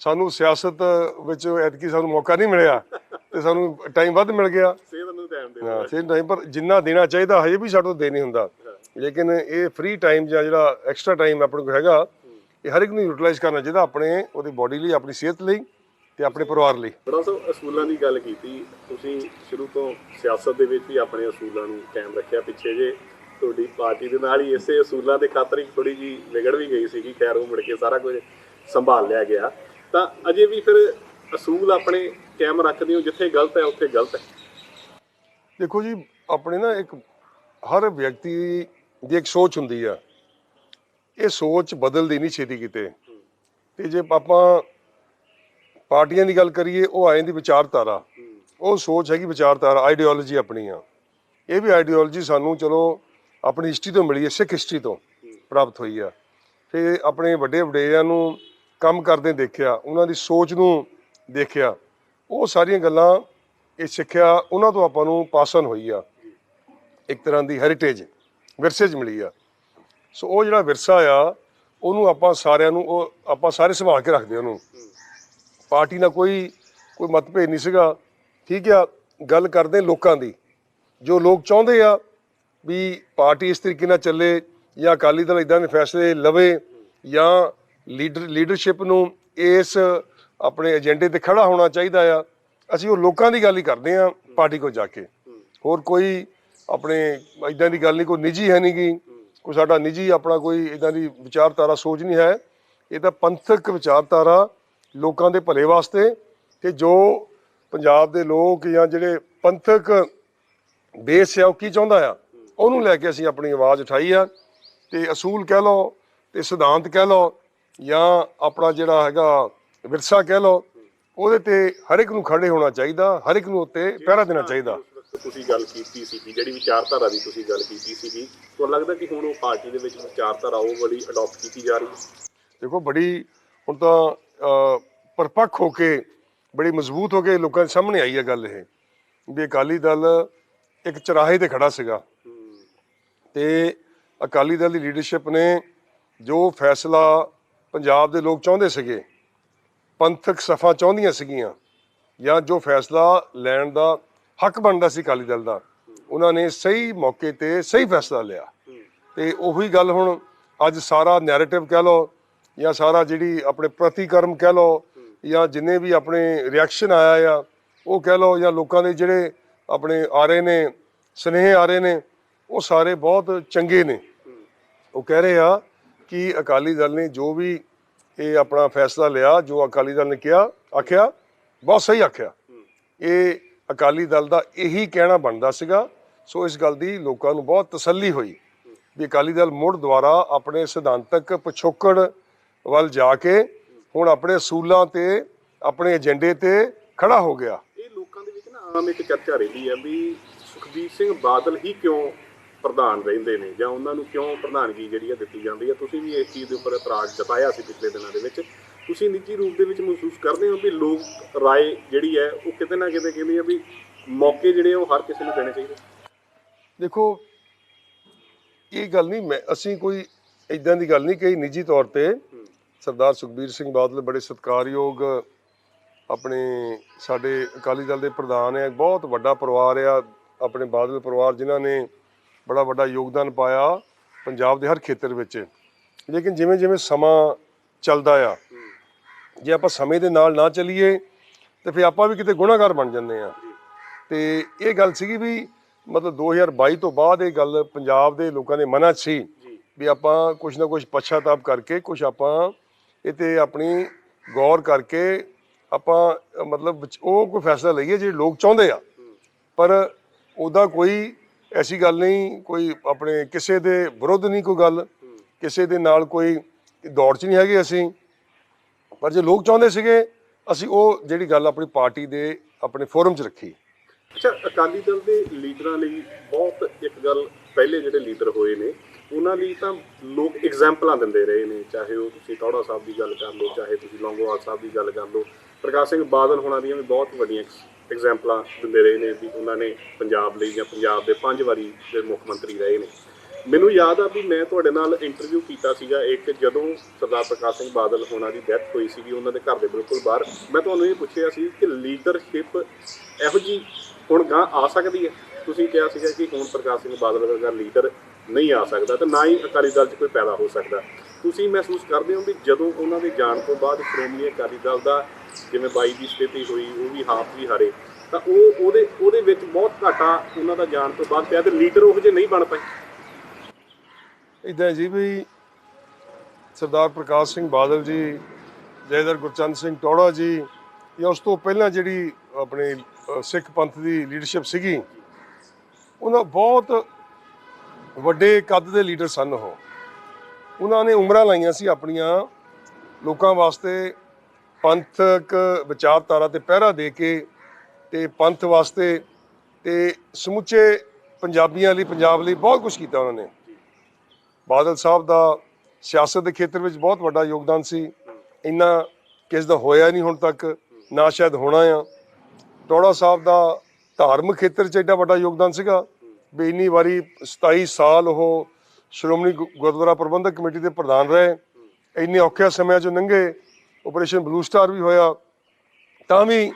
ਸਾਨੂੰ ਸਿਆਸਤ ਵਿੱਚ ਐਤਕੀ ਸਾਨੂੰ ਮੌਕਾ ਨਹੀਂ ਮਿਲਿਆ ਤੇ ਸਾਨੂੰ ਟਾਈਮ ਵੱਧ ਮਿਲ ਗਿਆ। ਸਿਹਤ ਨੂੰ ਟਾਈਮ ਦੇ ਹਾਂ ਸੇਮ ਟਾਈਮ ਪਰ ਜਿੰਨਾ ਦੇਣਾ ਚਾਹੀਦਾ ਹਜੇ ਵੀ ਸਾਡੇ ਤੋਂ ਦੇ ਨਹੀਂ ਹੁੰਦਾ। ਲੇਕਿਨ ਇਹ ਫ੍ਰੀ ਟਾਈਮ ਜਾਂ ਜਿਹੜਾ ਐਕਸਟਰਾ ਟਾਈਮ ਆਪਣੇ ਕੋਲ ਹੈਗਾ ਇਹ ਹਰ ਇੱਕ ਨੂੰ ਯੂਟਿਲਾਈਜ਼ ਕਰਨਾ ਚਾਹੀਦਾ ਆਪਣੇ ਉਹਦੀ ਬੋਡੀ ਲਈ ਆਪਣੀ ਸਿਹਤ ਲਈ ਤੇ ਆਪਣੇ ਪਰਿਵਾਰ ਲਈ। ਬੜਾ ਸੋ ਅਸੂਲਾਂ ਦੀ ਗੱਲ ਕੀਤੀ। ਤੁਸੀਂ ਸ਼ੁਰੂ ਤੋਂ ਸਿਆਸਤ ਦੇ ਵਿੱਚ ਵੀ ਆਪਣੇ ਅਸੂਲਾਂ ਨੂੰ ਕਾਇਮ ਰੱਖਿਆ। ਪਿੱਛੇ ਜੇ ਤੁਹਾਡੀ ਪਾਰਟੀ ਦੇ ਨਾਲ ਹੀ ਇਸੇ ਅਸੂਲਾਂ ਦੇ ਖਾਤਰ ਹੀ ਥੋੜੀ ਜੀ ਵਿਗੜ ਵੀ ਗਈ ਸੀਗੀ। ਖੈਰ ਉਹ ਮੁੜ ਕੇ ਸਾਰਾ ਕੁਝ ਸੰਭਾਲ ਲਿਆ ਗਿਆ। ਤਾਂ ਅਜੇ ਵੀ ਫਿਰ ਅਸੂਲ ਆਪਣੇ ਕਾਇਮ ਰੱਖਦੇ ਹੋ? ਜਿੱਥੇ ਗਲਤ ਹੈ ਉੱਥੇ ਗਲਤ ਹੈ। ਦੇਖੋ ਜੀ ਆਪਣੇ ਨਾ ਇੱਕ ਹਰ ਵਿਅਕਤੀ ਦੀ ਇੱਕ ਸੋਚ ਹੁੰਦੀ ਆ। ਇਹ ਸੋਚ ਬਦਲਦੀ ਨਹੀਂ ਛੇਤੀ ਕਿਤੇ। ਤੇ ਜੇ ਆਪਾਂ ਪਾਰਟੀਆਂ ਦੀ ਗੱਲ ਕਰੀਏ, ਉਹ ਆਏ ਦੀ ਵਿਚਾਰਧਾਰਾ। ਉਹ ਸੋਚ ਹੈਗੀ ਵਿਚਾਰਧਾਰਾ ਆਈਡੀਓਲੋਜੀ ਆਪਣੀ ਆ। ਇਹ ਵੀ ਆਈਡੀਓਲੋਜੀ ਸਾਨੂੰ ਚਲੋ ਆਪਣੀ ਹਿਸਟਰੀ ਤੋਂ ਮਿਲੀ ਹੈ, ਸਿੱਖ ਹਿਸਟਰੀ ਤੋਂ ਪ੍ਰਾਪਤ ਹੋਈ ਆ। ਫਿਰ ਆਪਣੇ ਵੱਡੇ ਵਡੇਰਿਆਂ ਨੂੰ ਕੰਮ ਕਰਦੇ ਦੇਖਿਆ, ਉਹਨਾਂ ਦੀ ਸੋਚ ਨੂੰ ਦੇਖਿਆ, ਉਹ ਸਾਰੀਆਂ ਗੱਲਾਂ ਇਹ ਸਿੱਖਿਆ, ਉਹਨਾਂ ਤੋਂ ਆਪਾਂ ਨੂੰ ਪਾਸਨ ਹੋਈ ਆ। ਇੱਕ ਤਰ੍ਹਾਂ ਦੀ ਹੈਰੀਟੇਜ ਵਿਰਸੇਜ ਮਿਲੀ ਆ। ਸੋ ਉਹ ਜਿਹੜਾ ਵਿਰਸਾ ਆ, ਉਹਨੂੰ ਆਪਾਂ ਸਾਰਿਆਂ ਨੂੰ, ਉਹ ਆਪਾਂ ਸਾਰੇ ਸੰਭਾਲ ਕੇ ਰੱਖਦੇ ਉਹਨੂੰ। ਪਾਰਟੀ ਨਾਲ ਕੋਈ ਕੋਈ ਮਤਭੇਦ ਨਹੀਂ ਸੀਗਾ। ਠੀਕ ਆ, ਗੱਲ ਕਰਦੇ ਲੋਕਾਂ ਦੀ। ਜੋ ਲੋਕ ਚਾਹੁੰਦੇ ਆ ਵੀ ਪਾਰਟੀ ਇਸ ਤਰੀਕੇ ਨਾਲ ਚੱਲੇ ਜਾਂ ਅਕਾਲੀ ਦਲ ਇਦਾਂ ਦੇ ਫੈਸਲੇ ਲਵੇ ਜਾਂ ਲੀਡਰ, ਲੀਡਰਸ਼ਿਪ ਨੂੰ ਇਸ ਆਪਣੇ ਏਜੰਡੇ ਤੇ ਖੜਾ ਹੋਣਾ ਚਾਹੀਦਾ ਆ, ਅਸੀਂ ਉਹ ਲੋਕਾਂ ਦੀ ਗੱਲ ਹੀ ਕਰਦੇ ਆ ਪਾਰਟੀ ਕੋਲ ਜਾ ਕੇ। ਹੋਰ ਕੋਈ ਆਪਣੇ ਇਦਾਂ ਦੀ ਗੱਲ ਨਹੀਂ, ਕੋਈ ਨਿੱਜੀ ਹੈ ਨਹੀਂ ਗੀ। ਕੋਈ ਸਾਡਾ ਨਿੱਜੀ ਆਪਣਾ ਕੋਈ ਇਦਾਂ ਦੀ ਵਿਚਾਰਧਾਰਾ ਸੋਚ ਨਹੀਂ ਹੈ। ਇਹ ਤਾਂ ਪੰਥਕ ਵਿਚਾਰਧਾਰਾ ਲੋਕਾਂ ਦੇ ਭਲੇ ਵਾਸਤੇ ਤੇ ਜੋ ਪੰਜਾਬ ਦੇ ਲੋਕ ਜਾਂ ਜਿਹੜੇ ਪੰਥਕ ਬੇਸ ਆ ਉਹ ਕੀ ਚਾਹੁੰਦਾ ਆ ਉਹਨੂੰ ਲੈ ਕੇ ਅਸੀਂ ਆਪਣੀ ਆਵਾਜ਼ ਉਠਾਈ ਆ। ਤੇ ਅਸੂਲ ਕਹਿ ਲਓ ਤੇ ਸਿਧਾਂਤ ਕਹਿ ਲਓ ਜਾਂ ਆਪਣਾ ਜਿਹੜਾ ਹੈਗਾ ਵਿਰਸਾ ਕਹਿ ਲਓ ਉਹਦੇ ਤੇ ਹਰ ਇੱਕ ਨੂੰ ਖੜੇ ਹੋਣਾ ਚਾਹੀਦਾ ਹਰ ਇੱਕ ਨੂੰ ਉੱਤੇ ਪਹਿਰਾ ਦੇਣਾ ਚਾਹੀਦਾ। ਤੁਸੀਂ ਗੱਲ ਕੀਤੀ ਸੀ ਕਿ ਜਿਹੜੀ ਵਿਚਾਰਧਾਰਾ ਦੀ ਤੁਸੀਂ ਗੱਲ ਕੀਤੀ ਸੀ ਤੁਹਾਨੂੰ ਲੱਗਦਾ ਕਿ ਹੁਣ ਉਹ ਪਾਰਟੀ ਦੇ ਵਿੱਚ ਵਿਚਾਰਧਾਰਾ ਉਹ ਵਾਲੀ ਅਡਾਪਟ ਕੀਤੀ ਜਾ ਰਹੀ ਹੈ? ਦੇਖੋ, ਬੜੀ ਹੁਣ ਤਾਂ ਪਰਪੱਖ ਹੋ ਕੇ, ਬੜੀ ਮਜ਼ਬੂਤ ਹੋ ਕੇ ਲੋਕਾਂ ਦੇ ਸਾਹਮਣੇ ਆਈ ਹੈ ਗੱਲ ਇਹ, ਵੀ ਅਕਾਲੀ ਦਲ ਇੱਕ ਚਰਾਹੇ ਤੇ ਖੜਾ ਸੀਗਾ। ਤੇ ਅਕਾਲੀ ਦਲ ਦੀ ਲੀਡਰਸ਼ਿਪ ਨੇ ਜੋ ਫੈਸਲਾ ਪੰਜਾਬ ਦੇ ਲੋਕ ਚਾਹੁੰਦੇ ਸੀਗੇ, ਪੰਥਕ ਸਫਾ ਚਾਹੁੰਦੀਆਂ ਸੀਗੀਆਂ, ਜਾਂ ਜੋ ਫੈਸਲਾ ਲੈਣ ਦਾ ਹੱਕ ਬਣਦਾ ਸੀ ਅਕਾਲੀ ਦਲ ਦਾ। ਉਹਨਾਂ ਨੇ ਸਹੀ ਮੌਕੇ ਤੇ ਸਹੀ ਫੈਸਲਾ ਲਿਆ। ਤੇ ਉਹੀ ਗੱਲ ਹੁਣ ਅੱਜ ਸਾਰਾ ਨੈਰੇਟਿਵ ਕਹਿ ਲਓ ਜਾਂ ਸਾਰਾ ਜਿਹੜੀ ਆਪਣੇ ਪ੍ਰਤੀਕਰਮ ਕਹਿ ਲਓ ਜਾਂ ਜਿੰਨੇ ਵੀ ਆਪਣੇ ਰਿਐਕਸ਼ਨ ਆਇਆ ਆ ਉਹ ਕਹਿ ਲਓ ਜਾਂ ਲੋਕਾਂ ਦੇ ਜਿਹੜੇ ਆਪਣੇ ਆ ਰਹੇ ਨੇ ਸਨੇਹ ਆ ਰਹੇ ਨੇ ਉਹ ਸਾਰੇ ਬਹੁਤ ਚੰਗੇ ਨੇ। ਉਹ ਕਹਿ ਰਹੇ ਆ ਕਿ ਅਕਾਲੀ ਦਲ ਨੇ ਜੋ ਵੀ ਇਹ ਆਪਣਾ ਫੈਸਲਾ ਲਿਆ ਜੋ ਅਕਾਲੀ ਦਲ ਨੇ ਕਿਹਾ ਆਖਿਆ ਬਹੁਤ ਸਹੀ ਆਖਿਆ। ਇਹ ਅਕਾਲੀ ਦਲ ਦਾ ਇਹੀ ਕਹਿਣਾ ਬਣਦਾ ਸੀਗਾ। ਸੋ ਇਸ ਗੱਲ ਦੀ ਲੋਕਾਂ ਨੂੰ ਬਹੁਤ ਤਸੱਲੀ ਹੋਈ ਵੀ ਅਕਾਲੀ ਦਲ ਮੁੜ ਦੁਆਰਾ ਆਪਣੇ ਸਿਧਾਂਤਕ ਪਿਛੋਕੜ ਵੱਲ ਜਾ ਕੇ ਹੁਣ ਆਪਣੇ ਅਸੂਲਾਂ ਤੇ, ਆਪਣੇ ਏਜੰਡੇ ਤੇ ਖੜਾ ਹੋ ਗਿਆ। ਇਹ ਲੋਕਾਂ ਦੇ ਵਿੱਚ ਨਾ ਆਮ ਇੱਕ ਚਰਚਾ ਰਹਿੰਦੀ ਹੈ ਵੀ ਸੁਖਬੀਰ ਸਿੰਘ ਬਾਦਲ ਹੀ ਕਿਉਂ ਪ੍ਰਧਾਨ ਰਹਿੰਦੇ ਨੇ ਜਾਂ ਉਹਨਾਂ ਨੂੰ ਕਿਉਂ ਪ੍ਰਧਾਨਗੀ ਜਿਹੜੀ ਹੈ ਦਿੱਤੀ ਜਾਂਦੀ ਹੈ? ਤੁਸੀਂ ਵੀ ਇਸ ਚੀਜ਼ ਦੇ ਉੱਪਰ ਇਤਰਾਜ਼ ਜਤਾਇਆ ਸੀ ਪਿਛਲੇ ਦਿਨਾਂ ਦੇ ਵਿੱਚ। ਤੁਸੀਂ ਨਿੱਜੀ ਰੂਪ ਦੇ ਵਿੱਚ ਮਹਿਸੂਸ ਕਰਦੇ ਹੋ ਵੀ ਲੋਕ ਰਾਏ ਜਿਹੜੀ ਹੈ ਉਹ ਕਿਤੇ ਨਾ ਕਿਤੇ ਕਹਿੰਦੀ ਹੈ ਵੀ ਮੌਕੇ ਜਿਹੜੇ ਆ ਉਹ ਹਰ ਕਿਸੇ ਨੂੰ ਦੇਣੇ ਚਾਹੀਦੇ? ਦੇਖੋ, ਇਹ ਗੱਲ ਨਹੀਂ, ਮੈਂ ਅਸੀਂ ਕੋਈ ਇਦਾਂ ਦੀ ਗੱਲ ਨਹੀਂ ਕਹੀ ਨਿੱਜੀ ਤੌਰ ਤੇ। ਸਰਦਾਰ ਸੁਖਬੀਰ ਸਿੰਘ ਬਾਦਲ ਬੜੇ ਸਤਿਕਾਰਯੋਗ ਆਪਣੇ ਸਾਡੇ ਅਕਾਲੀ ਦਲ ਦੇ ਪ੍ਰਧਾਨ ਹੈ, ਬਹੁਤ ਵੱਡਾ ਪਰਿਵਾਰ ਆ, ਆਪਣੇ ਬਾਦਲ ਪਰਿਵਾਰ ਜਿਨ੍ਹਾਂ ਨੇ ਬੜਾ ਵੱਡਾ ਯੋਗਦਾਨ ਪਾਇਆ ਪੰਜਾਬ ਦੇ ਹਰ ਖੇਤਰ ਵਿੱਚ। ਲੇਕਿਨ ਜਿਵੇਂ ਜਿਵੇਂ ਸਮਾਂ ਚੱਲਦਾ ਆ ਜੇ ਆਪਾਂ ਸਮੇਂ ਦੇ ਨਾਲ ਨਾ ਚੱਲੀਏ ਤੇ ਫਿਰ ਆਪਾਂ ਵੀ ਕਿਤੇ ਗੁਨਾਹਗਾਰ ਬਣ ਜਾਂਦੇ ਆ ਤੇ ਇਹ ਗੱਲ ਸੀਗੀ ਵੀ ਮਤਲਬ 2022 ਤੋਂ ਬਾਅਦ ਇਹ ਗੱਲ ਪੰਜਾਬ ਦੇ ਲੋਕਾਂ ਦੇ ਮਨਾਂ 'ਚ ਸੀ ਵੀ ਆਪਾਂ ਕੁਝ ਨਾ ਕੁਝ ਪਛਤਾਪ ਕਰਕੇ ਕੁਝ ਆਪਾਂ ਇਹ ਤੇ ਆਪਣੀ ਗੌਰ ਕਰਕੇ ਆਪਾਂ ਮਤਲਬ ਉਹ ਕੋਈ ਫੈਸਲਾ ਲਈਏ ਜਿਹੜੇ ਲੋਕ ਚਾਹੁੰਦੇ ਆ। ਪਰ ਉਹਦਾ ਕੋਈ ਐਸੀ ਗੱਲ ਨਹੀਂ ਕੋਈ ਆਪਣੇ ਕਿਸੇ ਦੇ ਵਿਰੁੱਧ ਨਹੀਂ ਕੋਈ ਗੱਲ। ਕਿਸੇ ਦੇ ਨਾਲ ਕੋਈ ਦੌੜ 'ਚ ਨਹੀਂ ਹੈਗੇ ਅਸੀਂ। ਪਰ ਜੇ ਲੋਕ ਚਾਹੁੰਦੇ ਸੀਗੇ, ਅਸੀਂ ਉਹ ਜਿਹੜੀ ਗੱਲ ਆਪਣੀ ਪਾਰਟੀ ਦੇ ਆਪਣੇ ਫੋਰਮ 'ਚ ਰੱਖੀ। ਅੱਛਾ, ਅਕਾਲੀ ਦਲ ਦੇ ਲੀਡਰਾਂ ਲਈ ਬਹੁਤ ਇੱਕ ਗੱਲ ਪਹਿਲੇ ਜਿਹੜੇ ਲੀਡਰ ਹੋਏ ਨੇ, ਉਹਨਾਂ ਲਈ ਤਾਂ ਲੋਕ ਐਗਜ਼ਾਮਪਲਾਂ ਦਿੰਦੇ ਰਹੇ ਨੇ। ਚਾਹੇ ਉਹ ਤੁਸੀਂ ਟੌੜਾ ਸਾਹਿਬ ਦੀ ਗੱਲ ਕਰ ਲਓ, ਚਾਹੇ ਤੁਸੀਂ ਲੌਂਗੋਵਾਲ ਸਾਹਿਬ ਦੀ ਗੱਲ ਕਰ ਲਓ। ਪ੍ਰਕਾਸ਼ ਸਿੰਘ ਬਾਦਲ ਹੋਣਾ ਦੀਆਂ ਵੀ ਬਹੁਤ ਵੱਡੀਆਂ ਐਗਜ਼ਾਮਪਲਾਂ ਦਿੰਦੇ ਰਹੇ ਨੇ ਵੀ ਉਹਨਾਂ ਨੇ ਪੰਜਾਬ ਲਈ ਜਾਂ ਪੰਜਾਬ ਦੇ ਪੰਜ ਵਾਰੀ ਦੇ ਮੁੱਖ ਮੰਤਰੀ ਰਹੇ ਨੇ। ਮੈਨੂੰ ਯਾਦ ਆ ਵੀ ਮੈਂ ਤੁਹਾਡੇ ਨਾਲ ਇੰਟਰਵਿਊ ਕੀਤਾ ਸੀਗਾ ਇੱਕ, ਜਦੋਂ ਸਰਦਾਰ ਪ੍ਰਕਾਸ਼ ਸਿੰਘ ਬਾਦਲ ਹੋਣਾ ਦੀ ਡੈਥ ਹੋਈ ਸੀਗੀ, ਉਹਨਾਂ ਦੇ ਘਰ ਦੇ ਬਿਲਕੁਲ ਬਾਹਰ। ਮੈਂ ਤੁਹਾਨੂੰ ਇਹ ਪੁੱਛਿਆ ਸੀ ਕਿ ਲੀਡਰਸ਼ਿਪ ਇਹੋ ਜੀ ਹੁਣ ਗਾਂ ਆ ਸਕਦੀ ਹੈ? ਤੁਸੀਂ ਕਿਹਾ ਸੀਗਾ ਕਿ ਹੁਣ ਪ੍ਰਕਾਸ਼ ਸਿੰਘ ਬਾਦਲ ਵਰਗਾ ਲੀਡਰ ਨਹੀਂ ਆ ਸਕਦਾ ਤੇ ਨਾ ਹੀ ਅਕਾਲੀ ਦਲ 'ਚ ਕੋਈ ਪੈਦਾ ਹੋ ਸਕਦਾ। ਤੁਸੀਂ ਮਹਿਸੂਸ ਕਰਦੇ ਹੋ ਵੀ ਜਦੋਂ ਉਹਨਾਂ ਦੇ ਜਾਣ ਤੋਂ ਬਾਅਦ ਸ਼੍ਰੋਮਣੀ ਅਕਾਲੀ ਦਲ ਦਾ ਜਿਵੇਂ ਬਾਈ ਦੀ ਸਥਿਤੀ ਹੋਈ, ਉਹ ਵੀ ਹਾਫ ਵੀ ਹਾਰੇ, ਤਾਂ ਉਹ ਉਹਦੇ ਉਹਦੇ ਵਿੱਚ ਬਹੁਤ ਘਾਟਾ ਉਹਨਾਂ ਦਾ ਜਾਣ ਤੋਂ ਬਾਅਦ ਪਿਆ ਤੇ ਲੀਡਰ ਉਹ ਜਿਹੇ ਨਹੀਂ ਬਣ ਪਏ। ਇਦਾਂ ਜੀ ਵੀ ਸਰਦਾਰ ਪ੍ਰਕਾਸ਼ ਸਿੰਘ ਬਾਦਲ ਜੀ, ਜੈਦਰ ਗੁਰਚੰਦ ਸਿੰਘ ਟੌੜਾ ਜੀ, ਜਾਂ ਉਸ ਤੋਂ ਪਹਿਲਾਂ ਜਿਹੜੀ ਆਪਣੇ ਸਿੱਖ ਪੰਥ ਦੀ ਲੀਡਰਸ਼ਿਪ ਸੀਗੀ, ਉਹਨਾਂ ਬਹੁਤ ਵੱਡੇ ਕੱਦ ਦੇ ਲੀਡਰ ਸਨ ਉਹ। ਉਹਨਾਂ ਨੇ ਉਮਰਾਂ ਲਾਈਆਂ ਸੀ ਆਪਣੀਆਂ ਲੋਕਾਂ ਵਾਸਤੇ ਪੰਥਕ ਵਿਚਾਰਧਾਰਾ ਤੇ ਪਹਿਰਾ ਦੇ ਕੇ ਤੇ ਪੰਥ ਵਾਸਤੇ ਤੇ ਸਮੁੱਚੇ ਪੰਜਾਬੀਆਂ ਲਈ, ਪੰਜਾਬ ਲਈ ਬਹੁਤ ਕੁਝ ਕੀਤਾ ਉਹਨਾਂ ਨੇ। ਬਾਦਲ ਸਾਹਿਬ ਦਾ ਸਿਆਸਤ ਦੇ ਖੇਤਰ ਵਿੱਚ ਬਹੁਤ ਵੱਡਾ ਯੋਗਦਾਨ ਸੀ। ਇੰਨਾ ਕਿਸ ਦਾ ਹੋਇਆ ਨਹੀਂ ਹੁਣ ਤੱਕ, ਨਾ ਸ਼ਾਇਦ ਹੋਣਾ ਆ। ਟੋੜਾ ਸਾਹਿਬ ਦਾ ਧਾਰਮਿਕ ਖੇਤਰ 'ਚ ਐਡਾ ਵੱਡਾ ਯੋਗਦਾਨ ਸੀਗਾ ਵੀ ਇੰਨੀ ਵਾਰੀ 27 ਸਾਲ ਉਹ ਸ਼੍ਰੋਮਣੀ ਗੁ- ਗੁਰਦੁਆਰਾ ਪ੍ਰਬੰਧਕ ਕਮੇਟੀ ਦੇ ਪ੍ਰਧਾਨ ਰਹੇ। ਇੰਨੇ ਔਖੇ ਸਮਿਆਂ 'ਚ ਲੰਘੇ ਆਪਰੇਸ਼ਨ ਬਲੂ ਸਟਾਰ ਵੀ ਹੋਇਆ। ਤਾਂ ਵੀ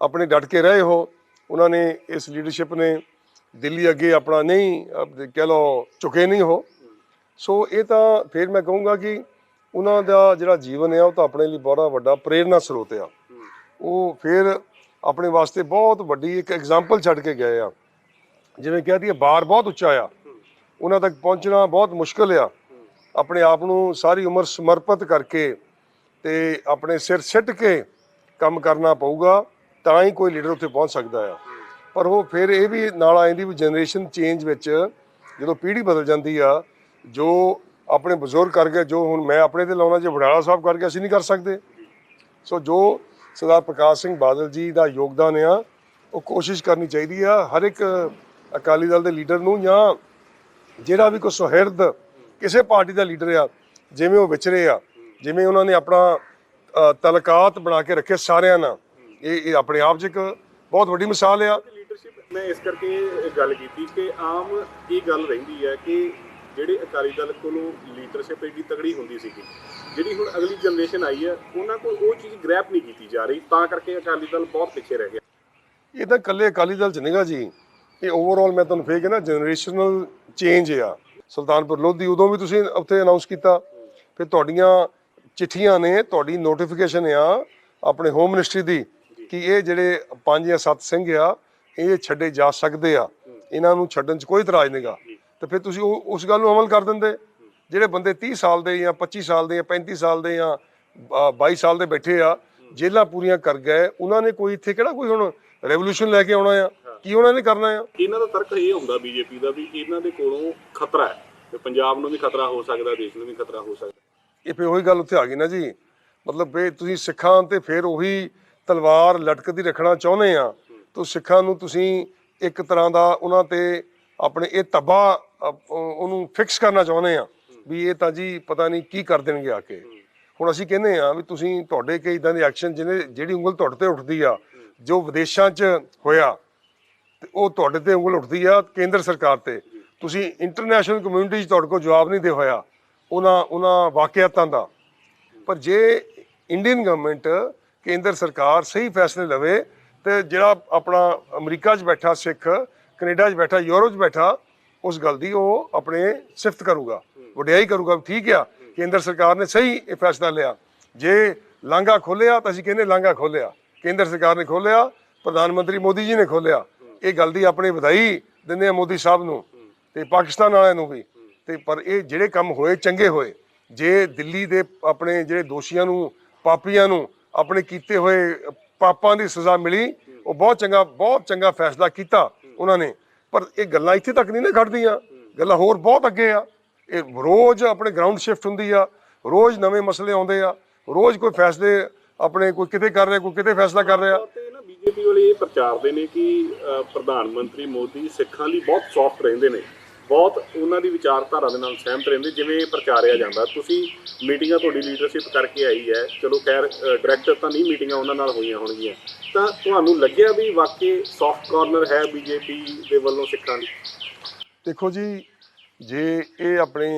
ਆਪਣੇ ਡਟ ਕੇ ਰਹੇ ਹੋ ਉਹਨਾਂ ਨੇ ਇਸ ਲੀਡਰਸ਼ਿਪ ਨੇ ਦਿੱਲੀ ਅੱਗੇ ਆਪਣਾ ਨਹੀਂ ਕਹਿ ਲਓ, ਝੁਕੇ ਨਹੀਂ ਹੋ ਸੋ ਇਹ ਤਾਂ ਫਿਰ ਮੈਂ ਕਹੂੰਗਾ ਕਿ ਉਹਨਾਂ ਦਾ ਜਿਹੜਾ ਜੀਵਨ ਆ, ਉਹ ਤਾਂ ਆਪਣੇ ਲਈ ਬੜਾ ਵੱਡਾ ਪ੍ਰੇਰਨਾ ਸਰੋਤ ਆ। ਉਹ ਫਿਰ ਆਪਣੇ ਵਾਸਤੇ ਬਹੁਤ ਵੱਡੀ ਇੱਕ ਐਗਜ਼ਾਮਪਲ ਛੱਡ ਕੇ ਗਏ ਆ। ਜਿਵੇਂ ਕਹਿ ਦਈਏ ਬਾਰ ਬਹੁਤ ਉੱਚਾ ਆ। ਉਹਨਾਂ ਤੱਕ ਪਹੁੰਚਣਾ ਬਹੁਤ ਮੁਸ਼ਕਲ ਆ। ਆਪਣੇ ਆਪ ਨੂੰ ਸਾਰੀ ਉਮਰ ਸਮਰਪਿਤ ਕਰਕੇ ਤੇ ਆਪਣੇ ਸਿਰ ਸਿੱਟ ਕੇ ਕੰਮ ਕਰਨਾ ਪਊਗਾ, ਤਾਂ ਹੀ ਕੋਈ ਲੀਡਰ ਉੱਥੇ ਪਹੁੰਚ ਸਕਦਾ ਆ। ਪਰ ਉਹ ਫਿਰ ਇਹ ਵੀ ਨਾਲ ਆ ਜਾਂਦੀ ਵੀ ਜਨਰੇਸ਼ਨ ਚੇਂਜ ਵਿੱਚ ਜਦੋਂ ਪੀੜ੍ਹੀ ਬਦਲ ਜਾਂਦੀ ਆ ਜੋ ਆਪਣੇ ਬਜ਼ੁਰਗ ਕਰ ਗਏ, ਜੋ ਹੁਣ ਮੈਂ ਆਪਣੇ ਤੇ ਲਾਉਣਾ ਜੇ ਵਡਾਲਾ ਸਾਹਿਬ ਕਰਕੇ ਅਸੀਂ ਨਹੀਂ ਕਰ ਸਕਦੇ। ਸੋ ਜੋ ਸਰਦਾਰ ਪ੍ਰਕਾਸ਼ ਸਿੰਘ ਬਾਦਲ ਜੀ ਦਾ ਯੋਗਦਾਨ ਆ, ਉਹ ਕੋਸ਼ਿਸ਼ ਕਰਨੀ ਚਾਹੀਦੀ ਆ, ਹਰ ਇੱਕ ਅਕਾਲੀ ਦਲ ਦੇ ਲੀਡਰ ਨੂੰ ਜਾਂ ਜਿਹੜਾ ਵੀ ਕੋਈ ਸੁਹਿਰਦ ਕਿਸੇ ਪਾਰਟੀ ਦਾ ਲੀਡਰ ਆ, ਜਿਵੇਂ ਉਹ ਵਿਚਰੇ ਆ, ਜਿਵੇਂ ਉਹਨਾਂ ਨੇ ਆਪਣਾ ਤਲਕਾਤ ਬਣਾ ਕੇ ਰੱਖੇ ਸਾਰਿਆਂ ਨਾਲ। ਇਹ ਇਹ ਆਪਣੇ ਆਪ 'ਚ ਇੱਕ ਬਹੁਤ ਵੱਡੀ ਮਿਸਾਲ ਆ। ਲੀਡਰਸ਼ਿਪ ਮੈਂ ਇਸ ਕਰਕੇ ਗੱਲ ਕੀਤੀ ਕਿ ਆਮ ਇਹ ਗੱਲ ਰਹਿੰਦੀ ਹੈ ਕਿ ਜਿਹੜੇ ਅਕਾਲੀ ਦਲ ਕੋਲੋਂ ਲੀਡਰਸ਼ਿਪ ਏਡੀ ਤਗੜੀ ਹੁੰਦੀ ਸੀਗੀ ਜਿਹੜੀ ਹੁਣ ਅਗਲੀ ਜਨਰੇਸ਼ਨ ਆਈ ਹੈ ਉਹਨਾਂ ਕੋਲ ਉਹ ਚੀਜ਼ ਗ੍ਰੈਪ ਨਹੀਂ ਕੀਤੀ ਜਾ ਰਹੀ ਤਾਂ ਕਰਕੇ ਅਕਾਲੀ ਦਲ ਬਹੁਤ ਪਿੱਛੇ ਰਹਿ ਗਿਆ। ਇਹ ਤਾਂ ਇਕੱਲੇ ਅਕਾਲੀ ਦਲ ਚ ਨਹੀਂਗਾ ਜੀ। ਇਹ ਓਵਰਆਲ ਮੈਂ ਤੁਹਾਨੂੰ ਫੇਰ ਕਹਿੰਦਾ ਜਨਰੇਸ਼ਨਲ ਚੇਂਜ ਆ। ਸੁਲਤਾਨਪੁਰ ਲੋਧੀ ਉਦੋਂ ਵੀ ਤੁਸੀਂ ਉੱਥੇ ਅਨਾਉਂਸ ਕੀਤਾ। ਫਿਰ ਤੁਹਾਡੀਆਂ ਚਿੱਠੀਆਂ ਨੇ ਤੁਹਾਡੀ ਨੋਟੀਫਿਕੇਸ਼ਨ ਆ ਆਪਣੇ ਹੋਮ ਮਿਨਿਸਟਰੀ ਦੀ ਕਿ ਇਹ ਜਿਹੜੇ ਪੰਜ ਜਾਂ ਸੱਤ ਸਿੰਘ ਆ ਇਹ ਛੱਡੇ ਜਾ ਸਕਦੇ ਆ। ਇਹਨਾਂ ਨੂੰ ਛੱਡਣ 'ਚ ਕੋਈ ਇਤਰਾਜ਼ ਨਹੀਂਗਾ ਤੇ ਫਿਰ ਤੁਸੀਂ ਉਹ ਉਸ ਗੱਲ ਨੂੰ ਅਮਲ ਕਰ ਦਿੰਦੇ। ਜਿਹੜੇ ਬੰਦੇ 30 ਸਾਲ ਦੇ ਜਾਂ 25 ਸਾਲ ਦੇ ਜਾਂ 35 ਸਾਲ ਦੇ ਜਾਂ ਅ, 22 ਸਾਲ ਦੇ ਬੈਠੇ ਆ ਜੇਲਾਂ ਪੂਰੀਆਂ ਕਰ ਗਏ ਉਹਨਾਂ ਨੇ ਕੋਈ ਇੱਥੇ ਕਿਹੜਾ ਕੋਈ ਹੁਣ ਰੈਵੋਲੂਸ਼ਨ ਲੈ ਕੇ ਆਉਣਾ ਆ? ਕੀ ਉਹਨਾਂ ਨੇ ਕਰਨਾ ਆ? ਇਹਨਾਂ ਦਾ ਤਰਕ ਇਹ ਹੁੰਦਾ ਬੀਜੇਪੀ ਦਾ ਵੀ ਇਹਨਾਂ ਦੇ ਕੋਲੋਂ ਖਤਰਾ ਹੈ ਤੇ ਪੰਜਾਬ ਨੂੰ ਵੀ ਖਤਰਾ ਹੋ ਸਕਦਾ ਦੇਸ਼ ਨੂੰ ਵੀ ਖਤਰਾ ਹੋ ਸਕਦਾ। ਇਹ ਫੇ ਉਹੀ ਗੱਲ ਉੱਥੇ ਆ ਗਈ ਨਾ ਜੀ। ਮਤਲਬ ਵੀ ਤੁਸੀਂ ਸਿੱਖਾਂ ਤੇ ਫਿਰ ਉਹੀ ਤਲਵਾਰ ਲਟਕਦੀ ਰੱਖਣਾ ਚਾਹੁੰਦੇ ਆ। ਤੋ ਸਿੱਖਾਂ ਨੂੰ ਤੁਸੀਂ ਇੱਕ ਤਰ੍ਹਾਂ ਦਾ ਉਹਨਾਂ ਤੇ ਆਪਣੇ ਇਹ ਤਬਾ ਉਹਨੂੰ ਫਿਕਸ ਕਰਨਾ ਚਾਹੁੰਦੇ ਆ ਵੀ ਇਹ ਤਾਂ ਜੀ ਪਤਾ ਨਹੀਂ ਕੀ ਕਰ ਦੇਣਗੇ ਆ ਕੇ। ਹੁਣ ਅਸੀਂ ਕਹਿੰਦੇ ਆ ਵੀ ਤੁਸੀਂ ਤੁਹਾਡੇ ਕਈ ਇਦਾਂ ਦੇ ਐਕਸ਼ਨ ਜਿਹਨੇ, ਜਿਹੜੀ ਉਂਗਲ ਤੁਹਾਡੇ ਤੇ ਉੱਠਦੀ ਆ, ਜੋ ਵਿਦੇਸ਼ਾਂ 'ਚ ਹੋਇਆ, ਤੇ ਉਹ ਤੁਹਾਡੇ ਤੇ ਉਂਗਲ ਉੱਠਦੀ ਆ ਕੇਂਦਰ ਸਰਕਾਰ ਤੇ। ਤੁਸੀਂ ਇੰਟਰਨੈਸ਼ਨਲ ਕਮਿਊਨਿਟੀ 'ਚ ਤੁਹਾਡੇ ਕੋਲ ਜਵਾਬ ਨਹੀਂ ਦੇ ਹੋਇਆ, ਉਹਨਾਂ ਉਹਨਾਂ ਵਾਕਿਆਤਾਂ ਦਾ। ਪਰ ਜੇ ਇੰਡੀਅਨ ਗਵਰਨਮੈਂਟ ਕੇਂਦਰ ਸਰਕਾਰ ਸਹੀ ਫੈਸਲੇ ਲਵੇ, ਤੇ ਜਿਹੜਾ ਆਪਣਾ ਅਮਰੀਕਾ 'ਚ ਬੈਠਾ ਸਿੱਖ ਕੈਨੇਡਾ 'ਚ ਬੈਠਾ ਯੂਰਪ 'ਚ ਬੈਠਾ, ਉਸ ਗੱਲ ਦੀ ਉਹ ਆਪਣੇ ਸਿਫਤ ਕਰੂਗਾ, ਵਡਿਆਈ ਕਰੂਗਾ ਵੀ ਠੀਕ ਆ ਕੇਂਦਰ ਸਰਕਾਰ ਨੇ ਸਹੀ ਇਹ ਫੈਸਲਾ ਲਿਆ। ਜੇ ਲਾਂਘਾ ਖੋਲਿਆ ਤਾਂ ਅਸੀਂ ਕਹਿੰਦੇ ਲਾਂਘਾ ਖੋਲਿਆ ਕੇਂਦਰ ਸਰਕਾਰ ਨੇ ਖੋਲਿਆ ਪ੍ਰਧਾਨ ਮੰਤਰੀ ਮੋਦੀ ਜੀ ਨੇ ਖੋਲਿਆ ਇਹ ਗੱਲ ਦੀ ਆਪਣੀ ਵਧਾਈ ਦਿੰਦੇ ਆ ਮੋਦੀ ਸਾਹਿਬ ਨੂੰ ਤੇ ਪਾਕਿਸਤਾਨ ਵਾਲਿਆਂ ਨੂੰ ਵੀ। ਤੇ ਪਰ ਇਹ ਜਿਹੜੇ ਕੰਮ ਹੋਏ, ਚੰਗੇ ਹੋਏ, ਜੇ ਦਿੱਲੀ ਦੇ ਆਪਣੇ ਜਿਹੜੇ ਦੋਸ਼ੀਆਂ ਨੂੰ, ਪਾਪੀਆਂ ਨੂੰ ਆਪਣੇ ਕੀਤੇ ਹੋਏ ਪਾਪਾਂ ਦੀ ਸਜ਼ਾ ਮਿਲੀ, ਉਹ ਬਹੁਤ ਚੰਗਾ ਬਹੁਤ ਚੰਗਾ ਫੈਸਲਾ ਕੀਤਾ। ਉਹਨਾਂ ਨੇ। ਪਰ ਇਹ ਗੱਲਾਂ ਇੱਥੇ ਤੱਕ ਨਹੀਂ ਨਾ ਖੜਦੀਆਂ ਗੱਲਾਂ ਹੋਰ ਬਹੁਤ ਅੱਗੇ ਆ। ਇਹ ਰੋਜ਼ ਆਪਣੇ ਗਰਾਊਂਡ ਸ਼ਿਫਟ ਹੁੰਦੀ ਆ। ਰੋਜ਼ ਨਵੇਂ ਮਸਲੇ ਆਉਂਦੇ ਆ। ਰੋਜ਼ ਕੋਈ ਫੈਸਲੇ ਆਪਣੇ ਕੋਈ ਕਿਤੇ ਕਰ ਰਿਹਾ, ਕੋਈ ਕਿਤੇ ਫੈਸਲਾ ਕਰ ਰਿਹਾ। ਤੇ ਨਾ ਬੀਜੇਪੀ ਵਾਲੇ ਇਹ ਪ੍ਰਚਾਰਦੇ ਨੇ ਕਿ ਪ੍ਰਧਾਨ ਮੰਤਰੀ ਮੋਦੀ ਸਿੱਖਾਂ ਲਈ ਬਹੁਤ ਸੌਫਟ ਰਹਿੰਦੇ ਨੇ। ਬਹੁਤ ਉਹਨਾਂ ਦੀ ਵਿਚਾਰਧਾਰਾ ਦੇ ਨਾਲ ਸਹਿਮਤ ਰਹਿੰਦੇ, ਜਿਵੇਂ ਇਹ ਪ੍ਰਚਾਰਿਆ ਜਾਂਦਾ। ਤੁਸੀਂ ਮੀਟਿੰਗਾਂ ਤੁਹਾਡੀ ਲੀਡਰਸ਼ਿਪ ਕਰਕੇ ਆਈ ਹੈ। ਚਲੋ ਖੈਰ ਡਾਇਰੈਕਟਰ ਤਾਂ ਨਹੀਂ ਮੀਟਿੰਗਾਂ ਉਹਨਾਂ ਨਾਲ ਹੋਈਆਂ ਹੋਣਗੀਆਂ। ਤਾਂ ਤੁਹਾਨੂੰ ਲੱਗਿਆ ਵੀ ਵਾਕਈ ਸੌਫਟ ਕਾਰਨਰ ਹੈ ਬੀਜੇਪੀ ਦੇ ਵੱਲੋਂ ਸਿੱਖਾਂ ਲਈ ਦੇਖੋ ਜੀ, ਜੇ ਇਹ ਆਪਣੇ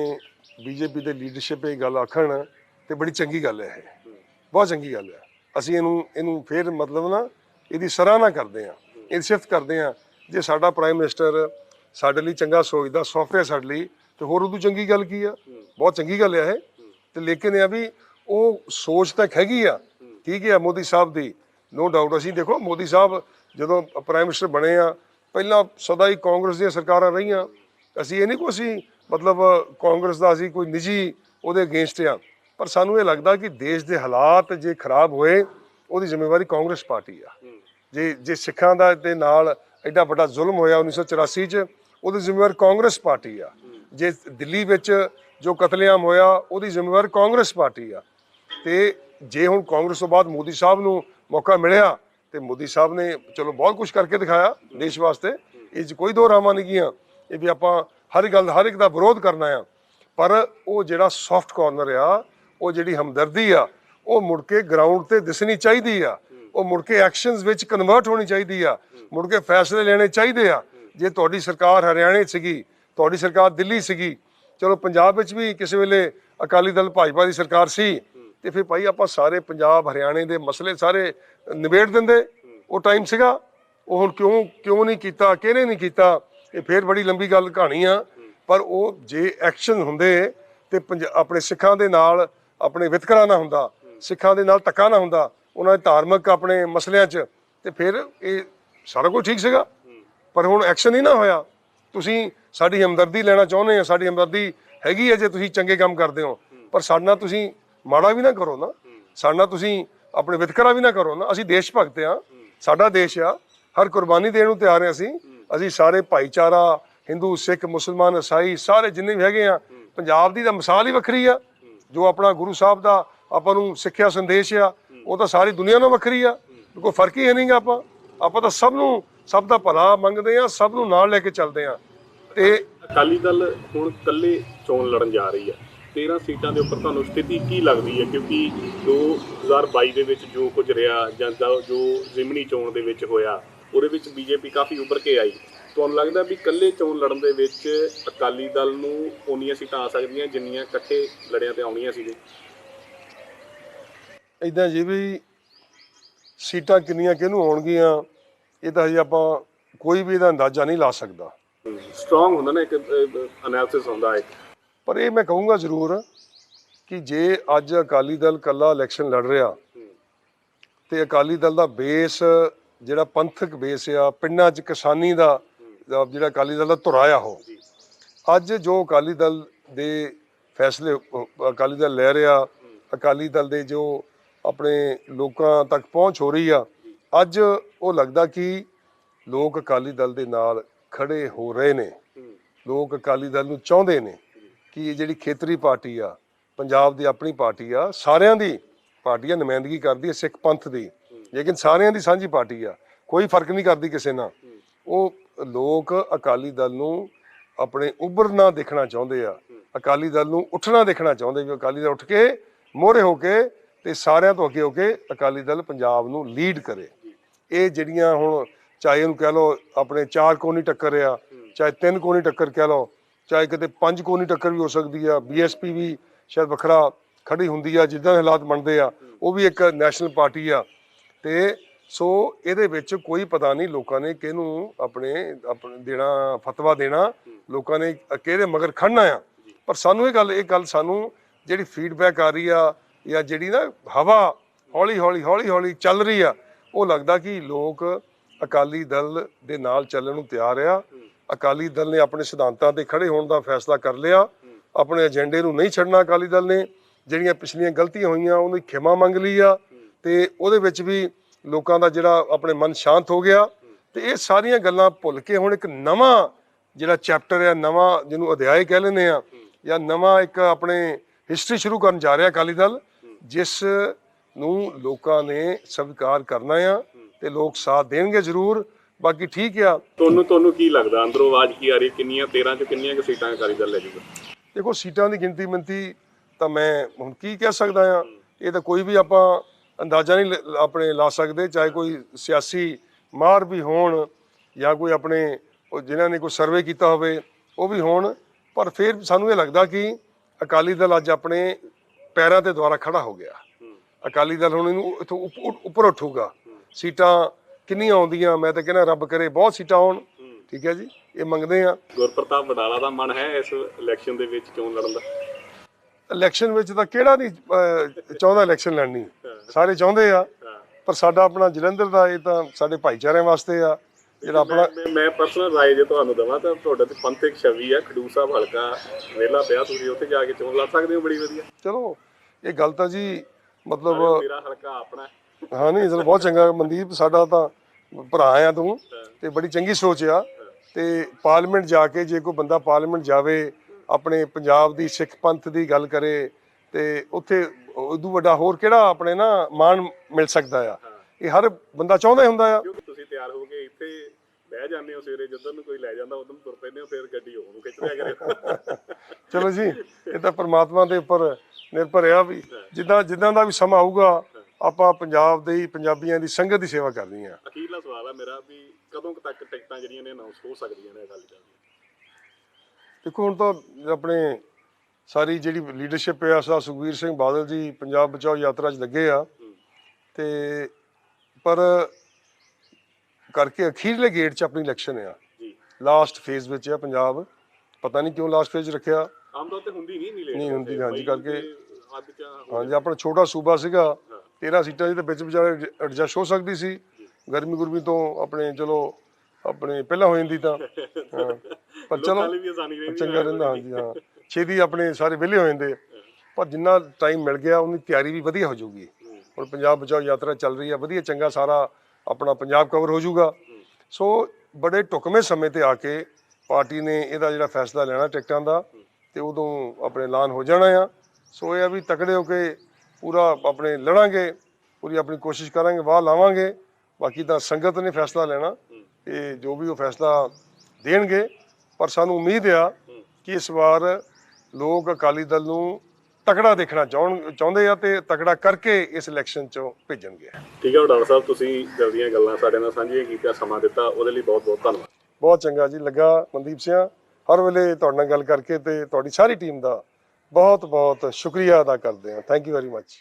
ਬੀਜੇਪੀ ਦੇ ਲੀਡਰਸ਼ਿਪ ਇਹ ਗੱਲ ਆਖਣ, ਤੇ ਬੜੀ ਚੰਗੀ ਗੱਲ ਹੈ ਇਹ। ਬਹੁਤ ਚੰਗੀ ਗੱਲ ਹੈ। ਅਸੀਂ ਇਹਨੂੰ ਇਹਨੂੰ ਫੇਰ ਮਤਲਬ ਨਾ, ਇਹਦੀ ਸਰਾਹਨਾ ਕਰਦੇ ਆ ਇਹ ਸਿਫਤ ਕਰਦੇ ਆ ਜੇ ਸਾਡਾ ਪ੍ਰਾਈਮ ਮਿਨਿਸਟਰ ਸਾਡੇ ਲਈ ਚੰਗਾ ਸੋਚਦਾ ਸੌਫਟਵੇਅਰ ਸਾਡੇ ਲਈ ਤੇ ਹੋਰ ਉਦੋਂ ਚੰਗੀ ਗੱਲ ਕੀ ਆ? ਬਹੁਤ ਚੰਗੀ ਗੱਲ ਹੈ ਇਹ। ਤੇ ਲੇਕਿਨ ਇਹ ਆ ਵੀ ਉਹ ਸੋਚ ਤਾਂ ਹੈਗੀ ਆ। ਠੀਕ ਹੈ ਮੋਦੀ ਸਾਹਿਬ ਦੀ। ਨੋ ਡਾਊਟ ਅਸੀਂ ਦੇਖੋ ਮੋਦੀ ਸਾਹਿਬ ਜਦੋਂ ਪ੍ਰਾਈਮ ਮਿਨਿਸਟਰ ਬਣੇ ਆ ਪਹਿਲਾਂ ਸਦਾ ਹੀ ਕਾਂਗਰਸ ਦੀਆਂ ਸਰਕਾਰਾਂ ਰਹੀਆਂ। ਅਸੀਂ ਇਹ ਨਹੀਂ ਕੋਈ ਅਸੀਂ ਮਤਲਬ ਕਾਂਗਰਸ ਦਾ ਅਸੀਂ ਕੋਈ ਨਿੱਜੀ ਉਹਦੇ ਅਗੇਂਸਟ ਆ। ਪਰ ਸਾਨੂੰ ਇਹ ਲੱਗਦਾ ਕਿ ਦੇਸ਼ ਦੇ ਹਾਲਾਤ ਜੇ ਖਰਾਬ ਹੋਏ ਉਹਦੀ ਜ਼ਿੰਮੇਵਾਰੀ ਕਾਂਗਰਸ ਪਾਰਟੀ ਆ। ਜੇ ਜੇ ਸਿੱਖਾਂ ਦਾ ਦੇ ਨਾਲ ਐਡਾ ਵੱਡਾ ਜ਼ੁਲਮ ਹੋਇਆ 1984 ਚ ਉਹਦੀ ਜ਼ਿੰਮੇਵਾਰ ਕਾਂਗਰਸ ਪਾਰਟੀ ਆ। ਜੇ ਦਿੱਲੀ ਵਿੱਚ ਜੋ ਕਤਲੇਆਮ ਹੋਇਆ, ਉਹਦੀ ਜ਼ਿੰਮੇਵਾਰ ਕਾਂਗਰਸ ਪਾਰਟੀ ਆ। ਤੇ ਜੇ ਹੁਣ ਕਾਂਗਰਸ ਤੋਂ ਬਾਅਦ ਮੋਦੀ ਸਾਹਿਬ ਨੂੰ ਮੌਕਾ ਮਿਲਿਆ, ਤੇ ਮੋਦੀ ਸਾਹਿਬ ਨੇ ਚਲੋ ਬਹੁਤ ਕੁਝ ਕਰਕੇ ਦਿਖਾਇਆ ਦੇਸ਼ ਵਾਸਤੇ। ਇਹ 'ਚ ਕੋਈ ਦੋ ਰਾਮਾਂ ਨਹੀਂ ਗੀਆਂ ਇਹ ਵੀ ਆਪਾਂ ਹਰ ਗੱਲ, ਹਰ ਇੱਕ ਦਾ ਵਿਰੋਧ ਕਰਨਾ ਆ। ਪਰ ਉਹ ਜਿਹੜਾ ਸੌਫਟ ਕਾਰਨਰ ਆ, ਉਹ ਜਿਹੜੀ ਹਮਦਰਦੀ ਆ, ਉਹ ਮੁੜ ਕੇ ਗਰਾਊਂਡ ਤੇ ਦਿਸਣੀ ਚਾਹੀਦੀ ਆ। ਉਹ ਮੁੜ ਕੇ ਐਕਸ਼ਨਸ ਵਿੱਚ ਕਨਵਰਟ ਹੋਣੀ ਚਾਹੀਦੀ ਆ। ਮੁੜ ਕੇ ਫੈਸਲੇ ਲੈਣੇ ਚਾਹੀਦੇ ਆ। ਜੇ ਤੁਹਾਡੀ ਸਰਕਾਰ ਹਰਿਆਣੇ ਸੀਗੀ, ਤੁਹਾਡੀ ਸਰਕਾਰ ਦਿੱਲੀ ਸੀਗੀ, ਚਲੋ ਪੰਜਾਬ ਵਿੱਚ ਵੀ ਕਿਸੇ ਵੇਲੇ ਅਕਾਲੀ ਦਲ ਭਾਜਪਾ ਦੀ ਸਰਕਾਰ ਸੀ, ਤੇ ਫਿਰ ਭਾਈ ਆਪਾਂ ਸਾਰੇ ਪੰਜਾਬ ਹਰਿਆਣੇ ਦੇ ਮਸਲੇ ਸਾਰੇ ਨਿਬੇੜ ਦਿੰਦੇ, ਉਹ ਟਾਈਮ ਸੀਗਾ, ਉਹ ਹੁਣ ਕਿਉਂ ਕਿਉਂ ਨਹੀਂ ਕੀਤਾ, ਕਿਹਨੇ ਨਹੀਂ ਕੀਤਾ, ਇਹ ਫੇਰ ਬੜੀ ਲੰਬੀ ਗੱਲ ਕਹਾਣੀ ਆ, ਪਰ ਉਹ ਜੇ ਐਕਸ਼ਨ ਹੁੰਦੇ ਤੇ ਪੰਜ- ਆਪਣੇ ਸਿੱਖਾਂ ਦੇ ਨਾਲ ਆਪਣੇ ਵਿਤਕਰਾ ਨਾ ਹੁੰਦਾ, ਸਿੱਖਾਂ ਦੇ ਨਾਲ ਧੱਕਾ ਨਾ ਹੁੰਦਾ, ਉਹਨਾਂ ਦੇ ਧਾਰਮਿਕ ਆਪਣੇ ਮਸਲਿਆਂ 'ਚ, ਤੇ ਫਿਰ ਇਹ ਸਾਰਾ ਕੁਝ ਠੀਕ ਸੀਗਾ। ਪਰ ਹੁਣ ਐਕਸ਼ਨ ਨਹੀਂ ਨਾ ਹੋਇਆ। ਤੁਸੀਂ ਸਾਡੀ ਹਮਦਰਦੀ ਲੈਣਾ ਚਾਹੁੰਦੇ ਆ ਸਾਡੀ ਹਮਦਰਦੀ ਹੈਗੀ ਹੈ ਜੇ ਤੁਸੀਂ ਚੰਗੇ ਕੰਮ ਕਰਦੇ ਹੋ। ਪਰ ਸਾਡਾ ਤੁਸੀਂ ਮਾੜਾ ਵੀ ਨਾ ਕਰੋ ਨਾ। ਸਾਡਾ ਤੁਸੀਂ ਆਪਣੇ ਵਿਤਕਰਾ ਵੀ ਨਾ ਕਰੋ ਨਾ। ਅਸੀਂ ਦੇਸ਼ ਭਗਤ ਆ ਸਾਡਾ ਦੇਸ਼ ਆ। ਹਰ ਕੁਰਬਾਨੀ ਦੇਣ ਨੂੰ ਤਿਆਰ ਹਾਂ ਅਸੀਂ। ਅਸੀਂ ਸਾਰੇ ਭਾਈਚਾਰਾ, ਹਿੰਦੂ, ਸਿੱਖ, ਮੁਸਲਮਾਨ ਈਸਾਈ ਸਾਰੇ ਜਿੰਨੇ ਵੀ ਹੈਗੇ ਆ, ਪੰਜਾਬ ਦੀ ਤਾਂ ਮਿਸਾਲ ਹੀ ਵੱਖਰੀ ਆ। ਜੋ ਆਪਣਾ ਗੁਰੂ ਸਾਹਿਬ ਦਾ ਆਪਾਂ ਨੂੰ ਸਿੱਖਿਆ ਸੰਦੇਸ਼ ਆ, ਉਹ ਤਾਂ ਸਾਰੀ ਦੁਨੀਆ ਨਾਲ ਵੱਖਰੀ ਆ। ਕੋਈ ਫ਼ਰਕ ਹੀ ਹੈ ਨਹੀਂਗਾ ਆਪਾਂ। ਆਪਾਂ ਤਾਂ ਸਭ ਨੂੰ ਸਭ ਦਾ ਭਲਾ ਮੰਗਦੇ ਆ ਸਭ ਨੂੰ ਨਾਲ ਲੈ ਕੇ ਚੱਲਦੇ ਆ। ਤੇ ਅਕਾਲੀ ਦਲ ਹੁਣ ਇਕੱਲੇ ਚੋਣ ਲੜਨ ਜਾ ਰਹੀ ਹੈ। 13 ਸੀਟਾਂ ਦੇ ਉੱਪਰ ਤੁਹਾਨੂੰ ਸਥਿਤੀ ਕੀ ਲੱਗਦੀ ਹੈ? ਕਿਉਂਕਿ 2022 ਦੇ ਵਿੱਚ ਜੋ ਕੁਝ ਰਿਹਾ ਜਾਂ ਜੋ ਜ਼ਿਮਨੀ ਚੋਣ ਦੇ ਵਿੱਚ ਹੋਇਆ ਉਹਦੇ ਵਿੱਚ ਬੀਜੇਪੀ ਕਾਫੀ ਉੱਭਰ ਕੇ ਆਈ। ਤੁਹਾਨੂੰ ਲੱਗਦਾ ਵੀ ਇਕੱਲੇ ਚੋਣ ਲੜਨ ਦੇ ਵਿੱਚ ਅਕਾਲੀ ਦਲ ਨੂੰ ਉਨੀਆਂ ਸੀਟਾਂ ਆ ਸਕਦੀਆਂ ਜਿੰਨੀਆਂ ਇਕੱਠੇ ਲੜਿਆਂ ਤੇ ਆਉਣੀਆਂ ਸੀਗੇ? ਇਦਾਂ ਜੀ ਵੀ ਸੀਟਾਂ ਕਿੰਨੀਆਂ ਕਿਹਨੂੰ ਆਉਣਗੀਆਂ? ਇਹ ਤਾਂ ਹਜੇ ਆਪਾਂ ਕੋਈ ਵੀ ਇਹਦਾ ਅੰਦਾਜ਼ਾ ਨਹੀਂ ਲਾ ਸਕਦਾ। ਸਟਰੋਂਗ ਹੁੰਦਾ ਨਾ ਇੱਕ ਅਨਾਲਿਸਿਸ ਹੁੰਦਾ ਇੱਕ। ਪਰ ਇਹ ਮੈਂ ਕਹੂੰਗਾ ਜ਼ਰੂਰ ਕਿ ਜੇ ਅੱਜ ਅਕਾਲੀ ਦਲ ਕੱਲਾ ਇਲੈਕਸ਼ਨ ਲੜ ਰਿਹਾ ਤੇ ਅਕਾਲੀ ਦਲ ਦਾ ਬੇਸ ਜਿਹੜਾ ਪੰਥਕ ਬੇਸ ਆ ਪਿੰਡਾਂ 'ਚ ਕਿਸਾਨੀ ਦਾ ਜਿਹੜਾ ਅਕਾਲੀ ਦਲ ਦਾ ਧੁਰਾ ਆ ਉਹ। ਅੱਜ ਜੋ ਅਕਾਲੀ ਦਲ ਦੇ ਫੈਸਲੇ ਅਕਾਲੀ ਦਲ ਲੈ ਰਿਹਾ ਅਕਾਲੀ ਦਲ ਦੇ ਜੋ ਆਪਣੇ ਲੋਕਾਂ ਤੱਕ ਪਹੁੰਚ ਹੋ ਰਹੀ ਆ ਅੱਜ ਉਹ ਲੱਗਦਾ ਕਿ ਲੋਕ ਅਕਾਲੀ ਦਲ ਦੇ ਨਾਲ ਖੜੇ ਹੋ ਰਹੇ ਨੇ। ਲੋਕ ਅਕਾਲੀ ਦਲ ਨੂੰ ਚਾਹੁੰਦੇ ਨੇ ਕਿ ਇਹ ਜਿਹੜੀ ਖੇਤਰੀ ਪਾਰਟੀ ਆ, ਪੰਜਾਬ ਦੀ ਆਪਣੀ ਪਾਰਟੀ ਆ, ਸਾਰਿਆਂ ਦੀ ਪਾਰਟੀ ਆ ਨੁਮਾਇੰਦਗੀ ਕਰਦੀ ਹੈ, ਸਿੱਖ ਪੰਥ ਦੀ। ਲੇਕਿਨ ਸਾਰਿਆਂ ਦੀ ਸਾਂਝੀ ਪਾਰਟੀ ਆ, ਕੋਈ ਫ਼ਰਕ ਨਹੀਂ ਕਰਦੀ ਕਿਸੇ ਨਾਲ। ਉਹ ਲੋਕ ਅਕਾਲੀ ਦਲ ਨੂੰ ਆਪਣੇ ਉੱਭਰਨਾ ਦੇਖਣਾ ਚਾਹੁੰਦੇ ਆ, ਅਕਾਲੀ ਦਲ ਨੂੰ ਉੱਠਣਾ ਦੇਖਣਾ ਚਾਹੁੰਦੇ ਵੀ ਅਕਾਲੀ ਦਲ ਉੱਠ ਕੇ ਮੋਹਰੇ ਹੋ ਕੇ ਤੇ ਸਾਰਿਆਂ ਤੋਂ ਅੱਗੇ ਹੋ ਕੇ ਅਕਾਲੀ ਦਲ ਪੰਜਾਬ ਨੂੰ ਲੀਡ ਕਰੇ। ਇਹ ਜਿਹੜੀਆਂ ਹੁਣ ਚਾਹੇ ਉਹਨੂੰ ਕਹਿ ਲਓ ਆਪਣੇ ਚਾਰ ਕੋਨੀ ਟੱਕਰ ਆ, ਚਾਹੇ ਤਿੰਨ ਕੋਨੀ ਟੱਕਰ ਕਹਿ ਲਓ, ਚਾਹੇ ਕਿਤੇ ਪੰਜ ਕੋਨੀ ਟੱਕਰ ਵੀ ਹੋ ਸਕਦੀ ਆ ਬੀਐਸਪੀ ਵੀ ਸ਼ਾਇਦ ਵੱਖਰਾ ਖੜੀ ਹੁੰਦੀ ਆ, ਜਿੱਦਾਂ ਹਾਲਾਤ ਬਣਦੇ ਆ, ਉਹ ਵੀ ਇੱਕ ਨੈਸ਼ਨਲ ਪਾਰਟੀ ਆ। ਤੇ ਸੋ ਇਹਦੇ ਵਿੱਚ ਕੋਈ ਪਤਾ ਨਹੀਂ ਲੋਕਾਂ ਨੇ ਕਿਹਨੂੰ ਆਪਣੇ ਆਪਣੇ ਦੇਣਾ, ਫਤਵਾ ਦੇਣਾ, ਲੋਕਾਂ ਨੇ ਕਿਹਦੇ ਮਗਰ ਖੜਨਾ ਆ। ਪਰ ਸਾਨੂੰ ਇਹ ਗੱਲ ਇਹ ਗੱਲ ਸਾਨੂੰ ਜਿਹੜੀ ਫੀਡਬੈਕ ਆ ਰਹੀ ਆ ਜਾਂ ਜਿਹੜੀ ਨਾ ਹਵਾ ਹੌਲੀ ਹੌਲੀ ਹੌਲੀ ਹੌਲੀ ਚੱਲ ਰਹੀ ਆ ਉਹ ਲੱਗਦਾ ਕਿ ਲੋਕ ਅਕਾਲੀ ਦਲ ਦੇ ਨਾਲ ਚੱਲਣ ਨੂੰ ਤਿਆਰ ਆ। ਅਕਾਲੀ ਦਲ ਨੇ ਆਪਣੇ ਸਿਧਾਂਤਾਂ ਤੇ ਖੜੇ ਹੋਣ ਦਾ ਫੈਸਲਾ ਕਰ ਲਿਆ। ਆਪਣੇ ਏਜੰਡੇ ਨੂੰ ਨਹੀਂ ਛੱਡਣਾ ਅਕਾਲੀ ਦਲ ਨੇ। ਜਿਹੜੀਆਂ ਪਿਛਲੀਆਂ ਗਲਤੀਆਂ ਹੋਈਆਂ, ਉਹਨੂੰ ਖਿਮਾ ਮੰਗ ਲਈ ਆ। ਤੇ ਉਹਦੇ ਵਿੱਚ ਵੀ ਲੋਕਾਂ ਦਾ ਜਿਹੜਾ ਆਪਣੇ ਮਨ ਸ਼ਾਂਤ ਹੋ ਗਿਆ। ਤੇ ਇਹ ਸਾਰੀਆਂ ਗੱਲਾਂ ਭੁੱਲ ਕੇ ਹੁਣ ਇੱਕ ਨਵਾਂ ਜਿਹੜਾ ਚੈਪਟਰ ਆ, ਨਵਾਂ ਜਿਹਨੂੰ ਅਧਿਆਇ ਕਹਿ ਲੈਂਦੇ ਆ, ਜਾਂ ਨਵਾਂ ਇੱਕ ਆਪਣੇ ਹਿਸਟਰੀ ਸ਼ੁਰੂ ਕਰਨ ਜਾ ਰਿਹਾ ਅਕਾਲੀ ਦਲ, ਜਿਸ ਨੂੰ ਲੋਕਾਂ ਨੇ ਸਵੀਕਾਰ ਕਰਨਾ ਆ ਤੇ ਲੋਕ ਸਾਥ ਦੇਣਗੇ ਜ਼ਰੂਰ। ਬਾਕੀ ਠੀਕ ਆ। ਤੁਹਾਨੂੰ ਤੁਹਾਨੂੰ ਕੀ ਲੱਗਦਾ? ਅੰਦਰੋਂ ਆਵਾਜ਼ ਕੀ ਆ ਰਹੀ? ਕਿੰਨੀਆਂ 13 ਚ ਕਿੰਨੀਆਂ ਕੁ ਸੀਟਾਂ ਅਕਾਲੀ ਦਲ ਲੈ ਜਾਊਗਾ ਦੇਖੋ ਸੀਟਾਂ ਦੀ ਗਿਣਤੀ ਮਿੰਤੀ ਤਾਂ ਮੈਂ ਹੁਣ ਕੀ ਕਹਿ ਸਕਦਾ ਆ? ਇਹ ਤਾਂ ਕੋਈ ਵੀ ਆਪਾਂ ਅੰਦਾਜ਼ਾ ਨਹੀਂ ਆਪਣੇ ਲਾ ਸਕਦੇ ਚਾਹੇ ਕੋਈ ਸਿਆਸੀ ਮਾਹਰ ਵੀ ਹੋਣ ਜਾਂ ਕੋਈ ਆਪਣੇ ਉਹ ਜਿਨ੍ਹਾਂ ਨੇ ਕੋਈ ਸਰਵੇ ਕੀਤਾ ਹੋਵੇ ਉਹ ਵੀ ਹੋਣ। ਪਰ ਫਿਰ ਸਾਨੂੰ ਇਹ ਲੱਗਦਾ ਕਿ ਅਕਾਲੀ ਦਲ ਅੱਜ ਆਪਣੇ ਪੈਰਾਂ ਤੇ ਦੁਆਰਾ ਖੜਾ ਹੋ ਗਿਆ। ਅਕਾਲੀ ਦਲ ਹੁਣ ਇਹਨੂੰ ਇੱਥੋਂ ਉੱਪ- ਉੱਪ- ਉੱਪਰ ਉੱਠੂਗਾ। ਸੀਟਾਂ ਕਿੰਨੀਆਂ ਆਉਂਦੀਆਂ ਮੈਂ ਤਾਂ ਕਹਿੰਦਾ ਰੱਬ ਕਰੇ ਬਹੁਤ ਸੀਟਾਂ ਆਉਣ। ਠੀਕ ਹੈ ਜੀ ਇਹ ਮੰਗਦੇ ਆ ਗੁਰਪ੍ਰਤਾਪ ਵਡਾਲਾ ਦਾ ਮਨ ਹੈ ਇਸ ਇਲੈਕਸ਼ਨ ਦੇ ਵਿੱਚ ਚੋਣ ਲੜਨ ਦਾ? ਇਲੈਕਸ਼ਨ ਵਿੱਚ ਤਾਂ ਕਿਹੜਾ ਨਹੀਂ ਚਾਹੁੰਦਾ ਇਲੈਕਸ਼ਨ ਲੜਨੀ ਸਾਰੇ ਚਾਹੁੰਦੇ ਆ ਪਰ ਸਾਡਾ ਆਪਣਾ ਜਲੰਧਰ ਦਾ ਇਹ ਤਾਂ ਸਾਡੇ ਭਾਈਚਾਰਿਆਂ ਵਾਸਤੇ ਆ। ਜਿਹੜਾ ਆਪਣਾ ਮੈਂ- ਮੈਂ ਪਰਸਨਲ ਰਾਏ ਜੇ ਤੁਹਾਨੂੰ ਦਵਾਂ ਤਾਂ ਤੁਹਾਡੇ ਤੇ ਪੰਥਕ ਛਵੀ ਆ ਖਡੂਰ ਸਾਹਿਬ ਹਲਕਾ ਵੇਲਾ ਪਿਆ ਤੁਸੀਂ ਉੱਥੇ ਜਾ ਕੇ ਚੋਣ ਲੜ ਸਕਦੇ ਹੋ ਬੜੀ ਵਧੀਆ। ਚਲੋ ਇਹ ਗੱਲ ਤਾਂ ਜੀ ਮਤਲਬ ਮੇਰਾ ਹਲਕਾ ਆਪਣਾ ਹੈ। ਨਹੀਂ ਚਲੋ ਬਹੁਤ ਚੰਗਾ ਮਨਦੀਪ ਸਾਡਾ ਤਾਂ ਭਰਾ ਆ ਤੂੰ ਤੇ ਬੜੀ ਚੰਗੀ ਸੋਚ ਆ। ਤੇ ਪਾਰਲੀਮੈਂਟ ਜਾ ਕੇ ਜੇ ਕੋਈ ਬੰਦਾ ਪਾਰਲੀਮੈਂਟ ਜਾਵੇ ਆਪਣੇ ਪੰਜਾਬ ਦੀ ਸਿੱਖ ਪੰਥ ਦੀ ਗੱਲ ਕਰੇ ਤੇ ਉੱਥੇ ਉਦੋਂ ਵੱਡਾ ਹੋਰ ਕਿਹੜਾ ਆਪਣੇ ਨਾ ਮਾਣ ਮਿਲ ਸਕਦਾ ਆ? ਇਹ ਹਰ ਬੰਦਾ ਚਾਹੁੰਦਾ ਹੁੰਦਾ ਆ। ਕਿਉਂਕਿ ਤੁਸੀਂ ਤਿਆਰ ਹੋ ਕੇ ਇੱਥੇ ਬਹਿ ਜਾਂਦੇ ਹੋ ਸਵੇਰੇ ਜਦੋਂ ਨੂੰ ਕੋਈ ਲੈ ਜਾਂਦਾ ਉਦੋਂ ਤੁਰ ਪੈਂਦੇ ਹੋ ਫਿਰ ਗੱਡੀ ਉਹਨੂੰ ਖਿੱਚ ਲਿਆ ਕਰੇ ਚਲੋ ਜੀ ਇਹ ਤਾਂ ਪ੍ਰਮਾਤਮਾ ਦੇ ਉੱਪਰ ਨਿਰਭਰ ਆ ਵੀ ਜਿੱਦਾਂ ਜਿੱਦਾਂ ਦਾ ਵੀ ਸਮਾਂ ਆਊਗਾ ਆਪਾਂ ਪੰਜਾਬ ਦੇ ਹੀ ਪੰਜਾਬੀਆਂ ਦੀ ਸੰਗਤ ਦੀ ਸੇਵਾ ਕਰਨੀ ਆ। ਅਖੀਰਲਾ ਸਵਾਲ ਆ ਮੇਰਾ ਵੀ ਕਦੋਂ ਤੱਕ ਟਿਕਟਾਂ ਜਿਹੜੀਆਂ ਨੇ ਅਨਾਉਂਸ ਹੋ ਸਕਦੀਆਂ ਨੇ ਦਲ ਦੀਆਂ ਦੇਖੋ ਹੁਣ ਤਾਂ ਆਪਣੇ ਸਾਰੀ ਜਿਹੜੀ ਲੀਡਰਸ਼ਿਪ ਹੈ ਸਾ ਸੁਖਵੀਰ ਸਿੰਘ ਬਾਦਲ ਜੀ ਪੰਜਾਬ ਬਚਾਓ ਯਾਤਰਾ 'ਚ ਲੱਗੇ ਆ। ਤੇ ਪਰ ਕਰਕੇ ਅਖੀਰਲੇ ਗੇਟ 'ਚ ਆਪਣੀ ਇਲੈਕਸ਼ਨ ਆ। ਜੀ। ਲਾਸਟ ਫੇਜ਼ ਵਿੱਚ ਆ ਪੰਜਾਬ। ਪਤਾ ਨਹੀਂ ਕਿਉਂ ਲਾਸਟ ਫੇਜ਼ ਰੱਖਿਆ। ਆਮ ਤੌਰ ਤੇ ਹੁੰਦੀ ਨਹੀਂ ਨਹੀਂ ਨਹੀਂ ਹੁੰਦੀ, ਹਾਂਜੀ, ਕਰਕੇ- ਚ ਹਾਂਜੀ ਆਪਣਾ ਛੋਟਾ ਸੂਬਾ ਸੀਗਾ 13 ਸੀਟਾਂ 'ਚ ਤਾਂ ਵਿੱਚ ਵਿਚਾਰੇ ਐਡਜਸਟ ਹੋ ਸਕਦੀ ਸੀ। ਗਰਮੀ ਗੁਰਮੀ ਤੋਂ ਆਪਣੇ ਚਲੋ ਆਪਣੇ ਪਹਿਲਾਂ ਹੋ ਜਾਂਦੀ ਤਾਂ। [LAUGHS] ਹਾਂ। ਪਰ ਚਲੋ ਚੰਗਾ ਰਹਿੰਦਾ ਹਾਂਜੀ ਹਾਂ। ਛੇਤੀ ਆਪਣੇ ਸਾਰੇ ਵਿਹਲੇ ਹੋ ਜਾਂਦੇ। ਪਰ ਜਿੰਨਾ ਟਾਈਮ ਮਿਲ ਗਿਆ ਉਨੀ ਤਿਆਰੀ ਵੀ ਵਧੀਆ ਹੋ ਜਾਊਗੀ। ਹੁਣ ਪੰਜਾਬ ਬਚਾਓ ਯਾਤਰਾ ਚੱਲ ਰਹੀ ਆ ਵਧੀਆ ਚੰਗਾ ਸਾਰਾ ਆਪਣਾ ਪੰਜਾਬ ਕਵਰ ਹੋ ਜਾਊਗਾ। ਸੋ ਬੜੇ ਟੁਕਮੇ ਸਮੇਂ ਤੇ ਆ ਕੇ ਪਾਰਟੀ ਨੇ ਇਹਦਾ ਜਿਹੜਾ ਫੈਸਲਾ ਲੈਣਾ ਟਿਕਟਾਂ ਦਾ। ਤੇ ਉਦੋਂ ਆਪਣੇ ਐਲਾਨ ਹੋ ਜਾਣਾ ਆ। ਸੋ ਇਹ ਆ ਵੀ ਤਕੜੇ ਹੋ ਕੇ ਪੂਰਾ ਆਪਣੇ ਲੜਾਂਗੇ ਪੂਰੀ ਆਪਣੀ ਕੋਸ਼ਿਸ਼ ਕਰਾਂਗੇ ਵਾਹ ਲਾਵਾਂਗੇ। ਬਾਕੀ ਤਾਂ ਸੰਗਤ ਨੇ ਫੈਸਲਾ ਲੈਣਾ ਇਹ ਜੋ ਵੀ ਉਹ ਫੈਸਲਾ ਦੇਣਗੇ। ਪਰ ਸਾਨੂੰ ਉਮੀਦ ਆ ਕਿ ਇਸ ਵਾਰ ਲੋਕ ਅਕਾਲੀ ਦਲ ਨੂੰ ਤਕੜਾ ਦੇਖਣਾ ਚਾਹਣ ਚਾਹੁੰਦੇ ਆ ਤੇ ਤਕੜਾ ਕਰਕੇ ਇਸ ਇਲੈਕਸ਼ਨ ਚੋਂ ਭੇਜਣਗੇ। ਠੀਕ ਹੈ ਵਡਾਲਾ ਸਾਹਿਬ ਤੁਸੀਂ ਦਿਲ ਦੀਆਂ ਗੱਲਾਂ ਸਾਡੇ ਨਾਲ ਸਾਂਝੀਆਂ ਕੀਤੀਆਂ ਸਮਾਂ ਦਿੱਤਾ। ਉਹਦੇ ਲਈ ਬਹੁਤ ਬਹੁਤ ਧੰਨਵਾਦ। ਬਹੁਤ ਚੰਗਾ ਜੀ ਲੱਗਾ ਮਨਦੀਪ ਸਿੰਘ। ਹਰ ਵੇਲੇ ਤੁਹਾਡੇ ਨਾਲ ਗੱਲ ਕਰਕੇ ਤੇ ਤੁਹਾਡੀ ਸਾਰੀ ਟੀਮ ਦਾ ਬਹੁਤ ਬਹੁਤ ਸ਼ੁਕਰੀਆ ਅਦਾ ਕਰਦੇ ਹਾਂ। Thank you very much